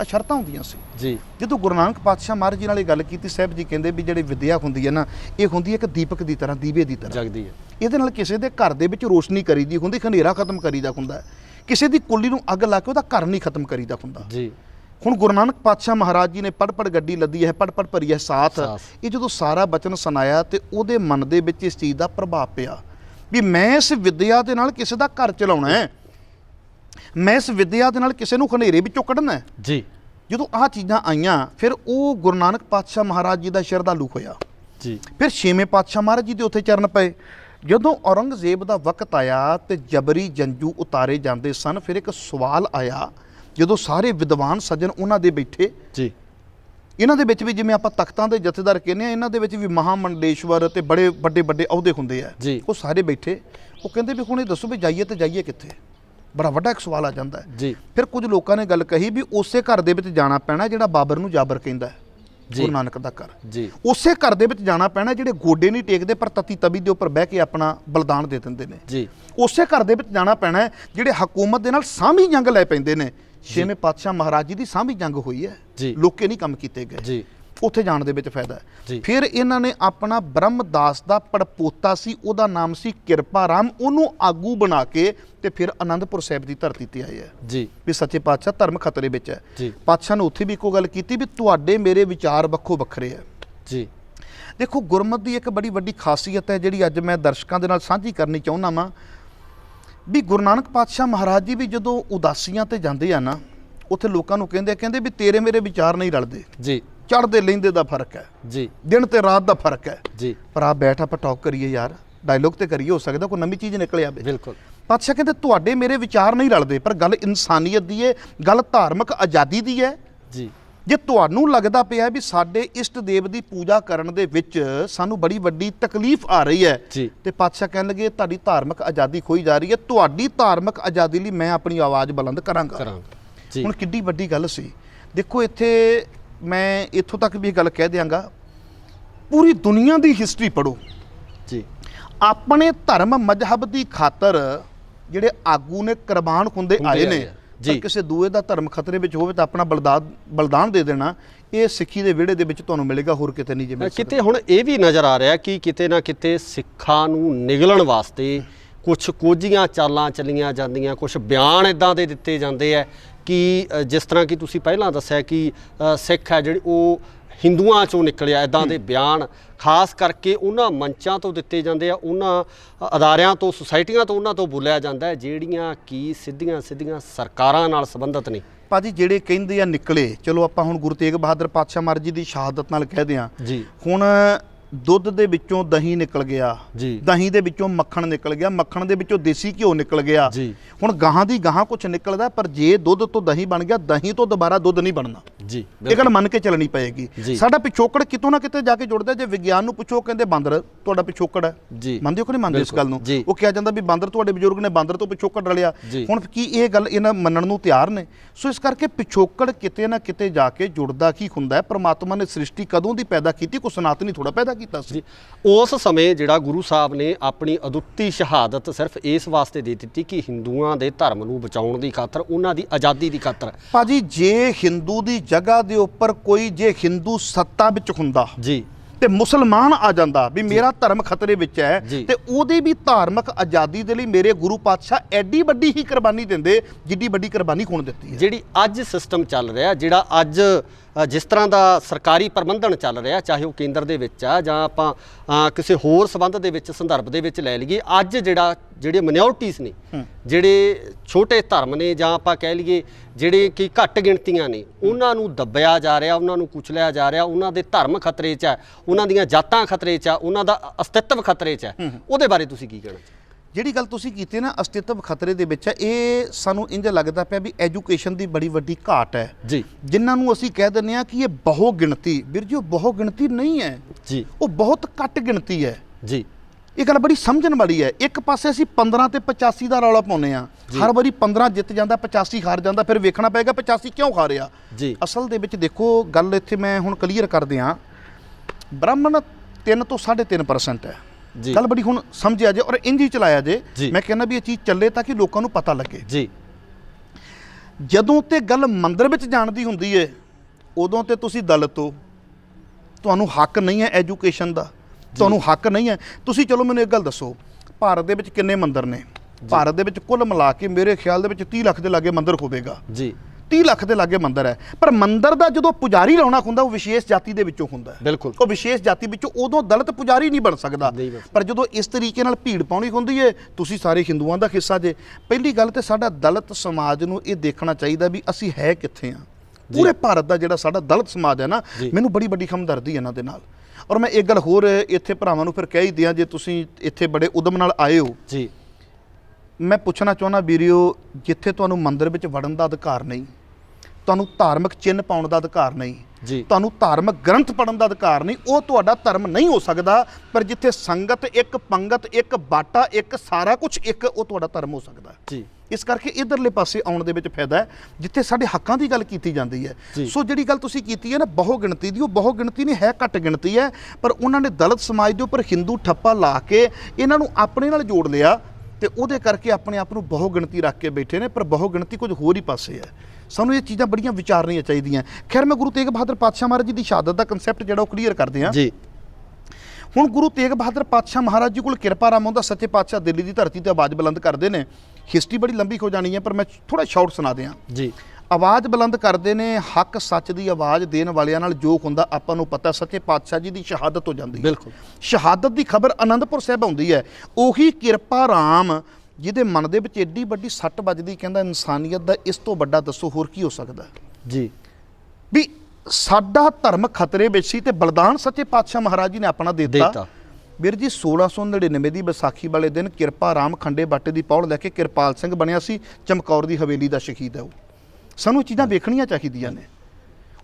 ਆ ਸ਼ਰਤਾਂ ਹੁੰਦੀਆਂ ਸੀ। ਜੀ। ਜਦੋਂ ਗੁਰੂ ਨਾਨਕ ਪਾਤਸ਼ਾਹ ਮਹਾਰਾਜ ਜੀ ਨਾਲ ਇਹ ਗੱਲ ਕੀਤੀ ਸਾਹਿਬ ਜੀ ਕਹਿੰਦੇ ਵੀ ਜਿਹੜੀ ਵਿਦਿਆ ਹੁੰਦੀ ਹੈ ਨਾ ਇਹ ਹੁੰਦੀ ਹੈ ਇੱਕ ਦੀਪਕ ਦੀ ਤਰ੍ਹਾਂ ਦੀਵੇ ਦੀ ਤਰ੍ਹਾਂ। ਜਗਦੀ ਹੈ। ਇਹਦੇ ਨਾਲ ਕਿਸੇ ਦੇ ਘਰ ਦੇ ਵਿੱਚ ਰੋਸ਼ਨੀ ਕਰੀਦੀ ਹੁੰਦੀ ਹਨੇਰਾ ਖਤਮ ਕਰੀਦਾ ਹੁੰਦਾ। ਕਿਸੇ ਦੀ ਕੁੱਲੀ ਨੂੰ ਅੱਗ ਲਾ ਕੇ ਉਹਦਾ ਘਰ ਨਹੀਂ ਖਤਮ ਕਰੀਦਾ ਹੁੰਦਾ। ਜੀ। ਹੁਣ ਗੁਰੂ ਨਾਨਕ ਪਾਤਸ਼ਾਹ ਮਹਾਰਾਜ ਜੀ ਨੇ ਪੜ ਪੜ ਗੱਡੀ ਲੱਦੀ ਹੈ ਪੜ ਪੜ ਭਰੀ ਹੈ ਸਾਥ। ਸਾਥ। ਇਹ ਜਦੋਂ ਸਾਰਾ ਬਚਨ ਸੁਣਾਇਆ ਤੇ ਉਹਦੇ ਮਨ ਦੇ ਵਿੱਚ ਇਸ ਚੀਜ਼ ਦਾ ਪ੍ਰਭਾਵ ਪਿਆ ਵੀ ਮੈਂ ਇਸ ਵਿਦਿਆ ਦੇ ਨਾਲ ਕਿਸੇ ਦਾ ਘਰ ਚਲਾਉਣਾ ਹੈ। ਮੈਂ ਇਸ ਵਿਦਿਆ ਦੇ ਨਾਲ ਕਿਸੇ ਨੂੰ ਹਨੇਰੇ ਵਿੱਚੋਂ ਕੱਢਣਾ ਹੈ। ਜੀ। ਜਦੋਂ ਆਹ ਚੀਜ਼ਾਂ ਆਈਆਂ ਫਿਰ ਉਹ ਗੁਰੂ ਨਾਨਕ ਪਾਤਸ਼ਾਹ ਮਹਾਰਾਜ ਜੀ ਦਾ ਸ਼ਰਧਾਲੂ ਹੋਇਆ। ਜੀ। ਫਿਰ ਛੇਵੇਂ ਪਾਤਸ਼ਾਹ ਮਹਾਰਾਜ ਜੀ ਦੇ ਉੱਥੇ ਚਰਨ ਪਏ। ਜਦੋਂ ਔਰੰਗਜ਼ੇਬ ਦਾ ਵਕਤ ਆਇਆ ਤੇ ਜਬਰੀ ਜੰਜੂ ਉਤਾਰੇ ਜਾਂਦੇ ਸਨ ਫਿਰ ਇੱਕ ਸਵਾਲ ਆਇਆ। ਜਦੋਂ ਸਾਰੇ ਵਿਦਵਾਨ ਸੱਜਣ ਉਹਨਾਂ ਦੇ ਬੈਠੇ। ਜੀ। ਇਹਨਾਂ ਦੇ ਵਿੱਚ ਵੀ ਜਿਵੇਂ ਆਪਾਂ ਤਖਤਾਂ ਦੇ ਜਥੇਦਾਰ ਕਹਿੰਦੇ ਆ ਇਹਨਾਂ ਦੇ ਵਿੱਚ ਵੀ ਮਹਾਮੰਡਲੇਸ਼ਵਰ ਤੇ ਬੜੇ ਵੱਡੇ ਵੱਡੇ ਅਹੁਦੇ ਹੁੰਦੇ ਆ। ਉਹ ਸਾਰੇ ਬੈਠੇ। ਉਹ ਕਹਿੰਦੇ ਵੀ ਹੁਣ ਇਹ ਦੱਸੋ ਵੀ ਜਾਈਏ ਤੇ ਜਾਈਏ ਕਿੱਥੇ? ਬੜਾ ਵੱਡਾ ਇੱਕ ਸਵਾਲ ਆ ਜਾਂਦਾ ਹੈ। ਜੀ। ਫਿਰ ਕੁਝ ਲੋਕਾਂ ਨੇ ਗੱਲ ਕਹੀ ਵੀ ਉਸੇ ਘਰ ਦੇ ਵਿੱਚ ਜਾਣਾ ਪੈਣਾ ਜਿਹੜਾ ਬਾਬਰ ਨੂੰ ਜਾਬਰ ਕਹਿੰਦਾ ਹੈ ਜੀ। ਗੁਰੂ ਨਾਨਕ ਦਾ ਘਰ। ਜੀ। ਉਸੇ ਘਰ ਦੇ ਵਿੱਚ ਜਾਣਾ ਪੈਣਾ ਜਿਹੜੇ ਗੋਡੇ ਨਹੀਂ ਟੇਕਦੇ ਪਰ ਤਤੀ ਤਵੀ ਦੇ ਉੱਪਰ ਬਹਿ ਕੇ ਆਪਣਾ ਬਲਿਦਾਨ ਦੇ ਦਿੰਦੇ ਨੇ। ਜੀ। ਉਸੇ ਘਰ ਦੇ ਵਿੱਚ ਜਾਣਾ ਪੈਣਾ ਜਿਹੜੇ ਹਕੂਮਤ ਦੇ ਨਾਲ ਸਾਂਝੀ ਜੰਗ ਲੈ ਪੈਂਦੇ ਨੇ। ਛੇਵੇਂ ਪਾਤਸ਼ਾਹ ਮਹਾਰਾਜ ਜੀ ਦੀ ਸਾਂਝੀ ਜੰਗ ਹੋਈ ਹੈ। ਲੋਕੇ ਨਹੀਂ ਕੰਮ ਕੀਤੇ ਗਏ। ਜੀ। ਉੱਥੇ ਜਾਣ ਦੇ ਵਿੱਚ ਫਾਇਦਾ। ਹੈ। ਫਿਰ ਇਹਨਾਂ ਨੇ ਆਪਣਾ ਬ੍ਰਹਮਦਾਸ ਦਾ ਪੜਪੋਤਾ ਸੀ ਉਹਦਾ ਨਾਮ ਸੀ ਕਿਰਪਾ ਰਾਮ ਉਹਨੂੰ ਆਗੂ ਬਣਾ ਕੇ ਤੇ ਫਿਰ ਆਨੰਦਪੁਰ ਸਾਹਿਬ ਦੀ ਧਰਤੀ ਤੇ ਆਏ ਹੈ। ਜੀ। ਵੀ ਸੱਚੇ ਪਾਤਸ਼ਾਹ ਧਰਮ ਖਤਰੇ ਵਿੱਚ ਹੈ। ਜੀ। ਪਾਤਸ਼ਾਹ ਨੇ ਉੱਥੇ ਵੀ ਇੱਕੋ ਗੱਲ ਕੀਤੀ ਵੀ ਤੁਹਾਡੇ ਮੇਰੇ ਵਿਚਾਰ ਵੱਖੋ ਵੱਖਰੇ ਹੈ। ਜੀ। ਦੇਖੋ ਗੁਰਮਤ ਦੀ ਇੱਕ ਬੜੀ ਵੱਡੀ ਖਾਸੀਅਤ ਹੈ ਜਿਹੜੀ ਅੱਜ ਮੈਂ ਦਰਸ਼ਕਾਂ ਦੇ ਨਾਲ ਸਾਂਝੀ ਕਰਨੀ ਚਾਹੁੰਦਾ ਵਾਂ ਵੀ ਗੁਰੂ ਨਾਨਕ ਪਾਤਸ਼ਾਹ ਮਹਾਰਾਜ ਜੀ ਵੀ ਜਦੋਂ ਉਦਾਸੀਆਂ ਤੇ ਜਾਂਦੇ ਆ ਨਾ ਉੱਥੇ ਲੋਕਾਂ ਨੂੰ ਕਹਿੰਦੇ ਕਹਿੰਦੇ ਵੀ ਤੇਰੇ ਮੇਰੇ ਵਿਚਾਰ ਨਹੀਂ ਰਲਦੇ। ਜੀ। ਚੜਦੇ ਲੈਂਦੇ ਦਾ ਫ਼ਰਕ ਹੈ। ਜੀ। ਦਿਨ ਤੇ ਰਾਤ ਦਾ ਫ਼ਰਕ ਹੈ। ਜੀ। ਪਰ ਆ ਬੈਠ ਆਪਾਂ ਟਾਕ ਕਰੀਏ ਯਾਰ। ਡਾਇਲੋਗ ਤੇ ਕਰੀਏ ਹੋ ਸਕਦਾ ਕੋਈ ਨਵੀਂ ਚੀਜ਼ ਨਿਕਲ ਆਵੇ। ਬਿਲਕੁਲ। ਪਾਤਸ਼ਾਹ ਕਹਿੰਦੇ ਤੁਹਾਡੇ ਮੇਰੇ ਵਿਚਾਰ ਨਹੀਂ ਰਲਦੇ ਪਰ ਗੱਲ ਇਨਸਾਨੀਅਤ ਦੀ ਹੈ ਗੱਲ ਧਾਰਮਿਕ ਆਜ਼ਾਦੀ ਦੀ ਹੈ ਜੀ। ਜੇ ਤੁਹਾਨੂੰ ਲੱਗਦਾ ਪਿਆ ਵੀ ਸਾਡੇ ਇਸ਼ਟ ਦੇਵ ਦੀ ਪੂਜਾ ਕਰਨ ਦੇ ਵਿੱਚ ਸਾਨੂੰ ਬੜੀ ਵੱਡੀ ਤਕਲੀਫ ਆ ਰਹੀ ਹੈ ਤੇ ਪਾਤਸ਼ਾਹ ਕਹਿਣ ਲੱਗੇ ਤੁਹਾਡੀ ਧਾਰਮਿਕ ਆਜ਼ਾਦੀ ਖੋਈ ਜਾ ਰਹੀ ਹੈ। ਤੁਹਾਡੀ ਧਾਰਮਿਕ ਆਜ਼ਾਦੀ ਲਈ ਮੈਂ ਆਪਣੀ ਆਵਾਜ਼ ਬੁਲੰਦ ਕਰਾਂਗਾ। ਹੁਣ ਕਿੱਡੀ ਵੱਡੀ ਗੱਲ ਸੀ। ਦੇਖੋ ਇੱਥੇ ਮੈਂ ਇੱਥੋਂ ਤੱਕ ਵੀ ਇਹ ਗੱਲ ਕਹਿ ਦਿਆਂਗਾ ਪੂਰੀ ਦੁਨੀਆ ਦੀ ਹਿਸਟਰੀ ਪੜੋ ਜੀ ਆਪਣੇ ਧਰਮ ਮਜਹਬ ਦੀ ਖਾਤਰ ਜਿਹੜੇ ਆਗੂ ਨੇ ਕੁਰਬਾਨ ਹੁੰਦੇ ਆਏ ਨੇ। ਜੀ। ਕਿਸੇ ਦੂਏ ਦਾ ਧਰਮ ਖਤਰੇ ਵਿੱਚ ਹੋਵੇ ਤਾਂ ਆਪਣਾ ਬਲਦਾਨ ਬਲਿਦਾਨ ਦੇ ਦੇਣਾ ਇਹ ਸਿੱਖੀ ਦੇ ਵਿਹੜੇ ਦੇ ਵਿੱਚ ਤੁਹਾਨੂੰ ਮਿਲੇਗਾ ਹੋਰ ਕਿਤੇ ਨਹੀਂ ਜਿਵੇਂ ਕਿਤੇ ਹੁਣ ਇਹ ਵੀ ਨਜ਼ਰ ਆ ਰਿਹਾ ਕਿ ਕਿਤੇ ਨਾ ਕਿਤੇ ਸਿੱਖਾਂ ਨੂੰ ਨਿਗਲਣ ਵਾਸਤੇ ਕੁਝ ਕੋਝੀਆਂ ਚਾਲਾਂ ਚੱਲੀਆਂ ਜਾਂਦੀਆਂ ਕੁਝ ਬਿਆਨ ਇਦਾਂ ਦੇ ਦਿੱਤੇ ਜਾਂਦੇ ਆ ਕਿ ਜਿਸ ਤਰ੍ਹਾਂ ਕਿ ਤੁਸੀਂ ਪਹਿਲਾਂ ਦੱਸਿਆ ਕਿ ਸਿੱਖ ਹੈ ਜਿਹੜੀ ਉਹ ਹਿੰਦੂਆਂ ਚੋਂ ਨਿਕਲਿਆ ਇਦਾਂ ਦੇ ਬਿਆਨ ਖਾਸ ਕਰਕੇ ਉਹਨਾਂ ਮੰਚਾਂ ਤੋਂ ਦਿੱਤੇ ਜਾਂਦੇ ਆ ਉਹਨਾਂ ਅਦਾਰਿਆਂ ਤੋਂ ਸੁਸਾਇਟੀਆਂ ਤੋਂ ਉਹਨਾਂ ਤੋਂ ਬੋਲਿਆ ਜਾਂਦਾ ਹੈ ਜਿਹੜੀਆਂ ਕਿ ਸਿੱਧੀਆਂ ਸਿੱਧੀਆਂ ਸਰਕਾਰਾਂ ਨਾਲ ਸੰਬੰਧਿਤ ਨੇ। ਭਾਜੀ ਜਿਹੜੇ ਕਹਿੰਦੇ ਆ ਨਿਕਲੇ ਚਲੋ ਆਪਾਂ ਹੁਣ ਗੁਰੂ ਤੇਗ ਬਹਾਦਰ ਪਾਤਸ਼ਾਹ ਮਹਾਰਾਜ ਜੀ ਦੀ ਸ਼ਹਾਦਤ ਨਾਲ ਕਹਦੇ ਆ ਜੀ। ਹੁਣ ਦੁੱਧ ਦੇ ਵਿੱਚੋਂ ਦਹੀਂ ਨਿਕਲ ਗਿਆ ਜੀ। ਦਹੀਂ ਦੇ ਵਿੱਚੋਂ ਮੱਖਣ ਨਿਕਲ ਗਿਆ ਮੱਖਣ ਦੇ ਵਿੱਚੋਂ ਦੇਸੀ ਘਿਓ ਨਿਕਲ ਗਿਆ ਜੀ। ਹੁਣ ਗਾਹਾਂ ਦੀ ਗਾਹਾਂ ਕੁਝ ਨਿਕਲਦਾ ਪਰ ਜੇ ਦੁੱਧ ਤੋਂ ਦਹੀਂ ਬਣ ਗਿਆ ਦਹੀਂ ਤੋਂ ਦੁਬਾਰਾ ਦੁੱਧ ਨਹੀਂ ਬਣਨਾ ਜੀ ਇਹ ਗੱਲ ਮੰਨ ਕੇ ਚੱਲਣੀ ਪਏਗੀ। ਸਾਡਾ ਪਿਛੋਕੜ ਕਿਤੋਂ ਨਾ ਕਿਤੇ ਜਾ ਕੇ ਜੁੜਦਾ ਜੇ ਵਿਗਿਆਨ ਨੂੰ ਪੁੱਛੋ ਕਹਿੰਦੇ ਬਾਂਦਰ ਤੁਹਾਡਾ ਪਿਛੋਕੜ ਹੈ। ਮੰਨਦੇ ਹੋ ਕਿ ਨਹੀਂ ਮੰਨਦੇ ਇਸ ਗੱਲ ਨੂੰ। ਉਹ ਕਿਹਾ ਜਾਂਦਾ ਵੀ ਬਾਂਦਰ ਤੁਹਾਡੇ ਬਜ਼ੁਰਗ ਨੇ ਬਾਂਦਰ ਤੋਂ ਪਿਛੋਕੜ ਰਲਿਆ। ਹੁਣ ਕੀ ਇਹ ਗੱਲ ਇਹਨਾਂ ਮੰਨਣ ਨੂੰ ਤਿਆਰ ਨੇ ਸੋ ਇਸ ਕਰਕੇ ਪਿਛੋਕੜ ਕਿਤੇ ਨਾ ਕਿਤੇ ਜਾ ਕੇ ਜੁੜਦਾ ਕੀ ਹੁੰਦਾ ਹੈ ਪ੍ਰਮਾਤਮਾ ਨੇ ਸ੍ਰਿਸ਼ਟੀ ਕਦੋਂ ਦੀ ਪੈਦਾ ਕੀਤੀ ਕੋ ਸਨਾਤਨੀ ਥੋੜਾ ਪੈਦਾ ਕੀਤਾ ਸੀ। ਉਸ ਸਮੇਂ ਜਿਹੜਾ ਗੁਰੂ ਸਾਹਿਬ ਨੇ ਆਪਣੀ ਅਦੁੱਤੀ ਸ਼ਹਾਦਤ ਸਿਰਫ ਇਸ ਵਾਸਤੇ ਦੇ ਦਿੱਤੀ ਕਿ ਹਿੰਦੂਆਂ ਦੇ ਧਰਮ ਨੂੰ ਬਚਾਉਣ ਦੀ ਖਾਤਰ ਉਹਨਾਂ ਦੀ ਆਜ਼ਾਦੀ ਦੀ ਖਾਤਰ। ਭਾਜੀ ਜੇ ਹਿੰਦੂ ਦੀ ਜਗ੍ਹਾ ਦੇ ਉੱਪਰ ਕੋਈ ਜੇ ਹਿੰਦੂ ਸੱਤਾ ਵਿੱਚ ਹੁੰਦਾ ਜੀ। ਤੇ ਮੁਸਲਮਾਨ ਆ ਜਾਂਦਾ ਵੀ ਮੇਰਾ ਧਰਮ ਖਤਰੇ ਵਿੱਚ ਹੈ। ਤੇ ਉਹਦੀ ਵੀ ਧਾਰਮਿਕ ਆਜ਼ਾਦੀ ਦੇ ਲਈ ਮੇਰੇ ਗੁਰੂ ਪਾਤਸ਼ਾਹ ਐਡੀ ਵੱਡੀ ਹੀ ਕੁਰਬਾਨੀ ਦਿੰਦੇ ਜਿੱਡੀ ਵੱਡੀ ਕੁਰਬਾਨੀ ਕੋਣ ਦਿੱਤੀ ਹੈ। ਜਿਹੜੀ ਅੱਜ ਸਿਸਟਮ ਚੱਲ ਰਿਹਾ ਜਿਹੜਾ ਅੱਜ ਜਿਸ ਤਰ੍ਹਾਂ ਦਾ ਸਰਕਾਰੀ ਪ੍ਰਬੰਧਨ ਚੱਲ ਰਿਹਾ ਚਾਹੇ ਉਹ ਕੇਂਦਰ ਦੇ ਵਿੱਚ ਆ ਜਾਂ ਆਪਾਂ ਕਿਸੇ ਹੋਰ ਸਬੰਧ ਦੇ ਵਿੱਚ ਸੰਦਰਭ ਦੇ ਵਿੱਚ ਲੈ ਲਈਏ ਅੱਜ ਜਿਹੜਾ ਜਿਹੜੇ ਮਿਨੋਰਟੀਜ਼ ਨੇ ਜਿਹੜੇ ਛੋਟੇ ਧਰਮ ਨੇ ਜਾਂ ਆਪਾਂ ਕਹਿ ਲਈਏ ਜਿਹੜੇ ਕਿ ਘੱਟ ਗਿਣਤੀਆਂ ਨੇ ਉਹਨਾਂ ਨੂੰ ਦੱਬਿਆ ਜਾ ਰਿਹਾ ਉਹਨਾਂ ਨੂੰ ਕੁਚਲਿਆ ਜਾ ਰਿਹਾ ਉਹਨਾਂ ਦੇ ਧਰਮ ਖਤਰੇ 'ਚ ਹੈ ਉਹਨਾਂ ਦੀਆਂ ਜਾਤਾਂ ਖਤਰੇ 'ਚ ਆ ਉਹਨਾਂ ਦਾ ਅਸਤਿਤਵ ਖਤਰੇ 'ਚ ਹੈ ਉਹਦੇ ਬਾਰੇ ਤੁਸੀਂ ਕੀ ਕਹਿਣਾ ਚਾਹੁੰਦੇ ਜਿਹੜੀ ਗੱਲ ਤੁਸੀਂ ਕੀਤੀ ਨਾ ਅਸਤਿਤਵ ਖਤਰੇ ਦੇ ਵਿੱਚ ਹੈ ਇਹ ਸਾਨੂੰ ਇੰਜ ਲੱਗਦਾ ਪਿਆ ਵੀ ਐਜੂਕੇਸ਼ਨ ਦੀ ਬੜੀ ਵੱਡੀ ਘਾਟ ਹੈ। ਜੀ। ਜਿਨ੍ਹਾਂ ਨੂੰ ਅਸੀਂ ਕਹਿ ਦਿੰਦੇ ਆ ਕਿ ਇਹ ਬਹੁ ਗਿਣਤੀ ਵੀਰ ਜੀ ਉਹ ਬਹੁ ਗਿਣਤੀ ਨਹੀਂ ਹੈ। ਜੀ। ਉਹ ਬਹੁਤ ਘੱਟ ਗਿਣਤੀ ਹੈ। ਜੀ। ਇਹ ਗੱਲ ਬੜੀ ਸਮਝਣ ਵਾਲੀ ਹੈ। ਇੱਕ ਪਾਸੇ ਅਸੀਂ 15 ਤੇ 85 ਦਾ ਰੌਲਾ ਪਾਉਂਦੇ ਆ ਹਰ ਵਾਰੀ 15 ਜਿੱਤ ਜਾਂਦਾ 85 ਹਾਰ ਜਾਂਦਾ ਫਿਰ ਵੇਖਣਾ ਪਏਗਾ 85 ਕਿਉਂ ਹਾਰਿਆ ਜੀ। ਅਸਲ ਦੇ ਵਿੱਚ ਦੇਖੋ ਗੱਲ ਇੱਥੇ ਮੈਂ ਹੁਣ ਕਲੀਅਰ ਕਰਦੇ ਆ ਬ੍ਰਾਹਮਣ 3 ਤੋਂ 3.5% ਹੈ। ਗੱਲ ਬੜੀ ਹੁਣ ਸਮਝਿਆ ਜੇ ਔਰ ਇੰਜ ਹੀ ਚਲਾਇਆ ਜੇ। ਮੈਂ ਕਹਿੰਦਾ ਵੀ ਇਹ ਚੀਜ਼ ਚੱਲੇ ਤਾਂ ਕਿ ਲੋਕਾਂ ਨੂੰ ਪਤਾ ਲੱਗੇ। ਜੀ। ਜਦੋਂ ਤੇ ਗੱਲ ਮੰਦਰ ਵਿੱਚ ਜਾਣ ਦੀ ਹੁੰਦੀ ਏ ਉਦੋਂ ਤੇ ਤੁਸੀਂ ਦਲਿਤ ਹੋ। ਤੁਹਾਨੂੰ ਹੱਕ ਨਹੀਂ ਹੈ ਐਜੂਕੇਸ਼ਨ ਦਾ। ਤੁਹਾਨੂੰ ਹੱਕ ਨਹੀਂ ਹੈ। ਤੁਸੀਂ ਚਲੋ ਮੈਨੂੰ ਇੱਕ ਗੱਲ ਦੱਸੋ ਭਾਰਤ ਦੇ ਵਿੱਚ ਕਿੰਨੇ ਮੰਦਰ ਨੇ? ਭਾਰਤ ਦੇ ਵਿੱਚ ਕੁੱਲ ਮਿਲਾ ਕੇ ਮੇਰੇ ਖਿਆਲ ਦੇ ਵਿੱਚ 30 ਲੱਖ ਦੇ ਲਾਗੇ ਮੰਦਰ ਹੋਵੇਗਾ। ਜੀ। 30 ਲੱਖ ਦੇ ਲਾਗੇ ਮੰਦਿਰ ਹੈ। ਪਰ ਮੰਦਿਰ ਦਾ ਜਦੋਂ ਪੁਜਾਰੀ ਲਾਉਣਾ ਹੁੰਦਾ ਉਹ ਵਿਸ਼ੇਸ਼ ਜਾਤੀ ਦੇ ਵਿੱਚੋਂ ਹੁੰਦਾ ਹੈ। ਬਿਲਕੁਲ। ਉਹ ਵਿਸ਼ੇਸ਼ ਜਾਤੀ ਵਿੱਚੋਂ ਉਦੋਂ ਦਲਿਤ ਪੁਜਾਰੀ ਨਹੀਂ ਬਣ ਸਕਦਾ। ਨਹੀਂ ਬਣ ਸਕਦਾ। ਪਰ ਜਦੋਂ ਇਸ ਤਰੀਕੇ ਨਾਲ ਭੀੜ ਪਾਉਣੀ ਹੁੰਦੀ ਏ ਤੁਸੀਂ ਸਾਰੇ ਹਿੰਦੂਆਂ ਦਾ ਹਿੱਸਾ ਜੇ। ਪਹਿਲੀ ਗੱਲ ਤੇ ਸਾਡਾ ਦਲਿਤ ਸਮਾਜ ਨੂੰ ਇਹ ਦੇਖਣਾ ਚਾਹੀਦਾ ਵੀ ਅਸੀਂ ਹੈ ਕਿੱਥੇ ਆ। ਪੂਰੇ ਭਾਰਤ ਦਾ ਜਿਹੜਾ ਸਾਡਾ ਦਲਿਤ ਸਮਾਜ ਹੈ ਨਾ। ਮੈਨੂੰ ਬੜੀ ਵੱਡੀ ਹਮਦਰਦੀ ਹੈ ਇਹਨਾਂ ਦੇ ਨਾਲ। ਔਰ ਮੈਂ ਇੱਕ ਗੱਲ ਹੋਰ ਇੱਥੇ ਭਰਾਵਾਂ ਨੂੰ ਫਿਰ ਕਹਿ ਹੀ ਦਿਆਂ ਜੇ ਤੁਸੀਂ ਇੱਥੇ ਬੜੇ ਉਦਮ ਨਾਲ ਆਏ ਹੋ। ਜੀ। ਮੈਂ ਪੁੱਛਣਾ ਚਾਹੁੰਦਾ ਵੀਰਿਓ ਜਿੱਥੇ ਤੁਹਾਨੂੰ ਮੰਦਿਰ ਵਿੱਚ ਵੜਨ ਦਾ ਅਧਿਕਾਰ ਨਹੀਂ ਤੁਹਾਨੂੰ ਧਾਰਮਿਕ ਚਿੰਨ੍ਹ ਪਾਉਣ ਦਾ ਅਧਿਕਾਰ ਨਹੀਂ। ਜੀ। ਤੁਹਾਨੂੰ ਧਾਰਮਿਕ ਗ੍ਰੰਥ ਪੜਨ ਦਾ ਅਧਿਕਾਰ ਨਹੀਂ। ਉਹ ਤੁਹਾਡਾ ਧਰਮ ਨਹੀਂ ਹੋ ਸਕਦਾ ਪਰ ਜਿੱਥੇ ਸੰਗਤ ਇੱਕ ਪੰਗਤ ਇੱਕ ਬਾਟਾ ਇੱਕ ਸਾਰਾ ਕੁਝ ਇੱਕ ਉਹ ਤੁਹਾਡਾ ਧਰਮ ਹੋ ਸਕਦਾ। ਜੀ। ਇਸ ਕਰਕੇ ਇਧਰਲੇ ਪਾਸੇ ਆਉਣ ਦੇ ਵਿੱਚ ਫਾਇਦਾ ਹੈ ਜਿੱਥੇ ਸਾਡੇ ਹੱਕਾਂ ਦੀ ਗੱਲ ਕੀਤੀ ਜਾਂਦੀ ਹੈ। ਸੋ ਜਿਹੜੀ ਗੱਲ ਤੁਸੀਂ ਕੀਤੀ ਹੈ ਨਾ ਬਹੁ ਗਿਣਤੀ ਦੀ ਉਹ ਬਹੁ ਗਿਣਤੀ ਨਹੀਂ ਹੈ ਘੱਟ ਗਿਣਤੀ ਹੈ ਪਰ ਉਹਨਾਂ ਨੇ ਦਲਿਤ ਸਮਾਜ ਦੇ ਉੱਪਰ ਹਿੰਦੂ ਠੱਪਾ ਲਾ ਕੇ ਇਹਨਾਂ ਨੂੰ ਆਪਣੇ ਨਾਲ ਜੋੜ ਲਿਆ ਤੇ ਉਹਦੇ ਕਰਕੇ ਆਪਣੇ ਆਪ ਨੂੰ ਬਹੁ ਗਿਣਤੀ ਰੱਖ ਕੇ ਬੈਠੇ ਨੇ ਪਰ ਬਹੁ ਗਿਣਤੀ ਕੁਝ ਹੋਰ ਹੀ ਪਾਸੇ ਹੈ। ਸਾਨੂੰ ਇਹ ਚੀਜ਼ਾਂ ਬੜੀਆਂ ਵਿਚਾਰਨੀਆਂ ਚਾਹੀਦੀਆਂ। ਖੈਰ ਮੈਂ ਗੁਰੂ ਤੇਗ ਬਹਾਦਰ ਪਾਤਸ਼ਾਹ ਮਹਾਰਾਜ ਜੀ ਦੀ ਸ਼ਹਾਦਤ ਦਾ ਕਨਸੈਪਟ ਜਿਹੜਾ ਉਹ ਕਲੀਅਰ ਕਰਦੇ ਹਾਂ। ਜੀ। ਹੁਣ ਗੁਰੂ ਤੇਗ ਬਹਾਦਰ ਪਾਤਸ਼ਾਹ ਮਹਾਰਾਜ ਜੀ ਕੋਲ ਕਿਰਪਾ ਰਾਮ ਹੁੰਦਾ ਸੱਚੇ ਪਾਤਸ਼ਾਹ ਦਿੱਲੀ ਦੀ ਧਰਤੀ ਤੇ ਆਵਾਜ਼ ਬੁਲੰਦ ਕਰਦੇ ਨੇ। ਹਿਸਟਰੀ ਬੜੀ ਲੰਬੀ ਹੋ ਜਾਣੀ ਹੈ ਪਰ ਮੈਂ ਥੋੜਾ ਸ਼ਾਰਟ ਸੁਣਾ ਦਿਆਂ। ਜੀ। ਆਵਾਜ਼ ਬੁਲੰਦ ਕਰਦੇ ਨੇ ਹੱਕ ਸੱਚ ਦੀ ਆਵਾਜ਼ ਦੇਣ ਵਾਲਿਆਂ ਨਾਲ ਜੋ ਹੁੰਦਾ ਆਪਾਂ ਨੂੰ ਪਤਾ ਸੱਚੇ ਪਾਤਸ਼ਾਹ ਜੀ ਦੀ ਸ਼ਹਾਦਤ ਹੋ ਜਾਂਦੀ ਹੈ। ਬਿਲਕੁਲ। ਸ਼ਹਾਦਤ ਦੀ ਖਬਰ ਆਨੰਦਪੁਰ ਸਾਹਿਬ ਆਉਂਦੀ ਹੈ। ਉਹੀ ਕਿਰਪਾ ਰਾਮ ਜਿਹਦੇ ਮਨ ਦੇ ਵਿੱਚ ਏਡੀ ਵੱਡੀ ਸੱਟ ਵੱਜਦੀ ਕਹਿੰਦਾ ਇਨਸਾਨੀਅਤ ਦਾ ਇਸ ਤੋਂ ਵੱਡਾ ਦੱਸੋ ਹੋਰ ਕੀ ਹੋ ਸਕਦਾ? ਜੀ। ਵੀ ਸਾਡਾ ਧਰਮ ਖਤਰੇ ਵਿੱਚ ਸੀ ਤੇ ਬਲਿਦਾਨ ਸੱਚੇ ਪਾਤਸ਼ਾਹ ਮਹਾਰਾਜ ਜੀ ਨੇ ਆਪਣਾ ਦੇ ਦਿੱਤਾ। ਵੀਰ ਜੀ 1699 ਦੀ ਵਿਸਾਖੀ ਵਾਲੇ ਦਿਨ ਕਿਰਪਾ ਰਾਮ ਖੰਡੇ ਬਾਟੇ ਦੀ ਪੌੜ ਲੈ ਕੇ ਕਿਰਪਾਲ ਸਿੰਘ ਬਣਿਆ ਸੀ ਚਮਕੌਰ ਦੀ ਹਵੇਲੀ ਦਾ ਸ਼ਹੀਦ ਹੈ ਉਹ। ਸਾਨੂੰ ਚੀਜ਼ਾਂ ਵੇਖਣੀਆਂ ਚਾਹੀਦੀਆਂ ਨੇ।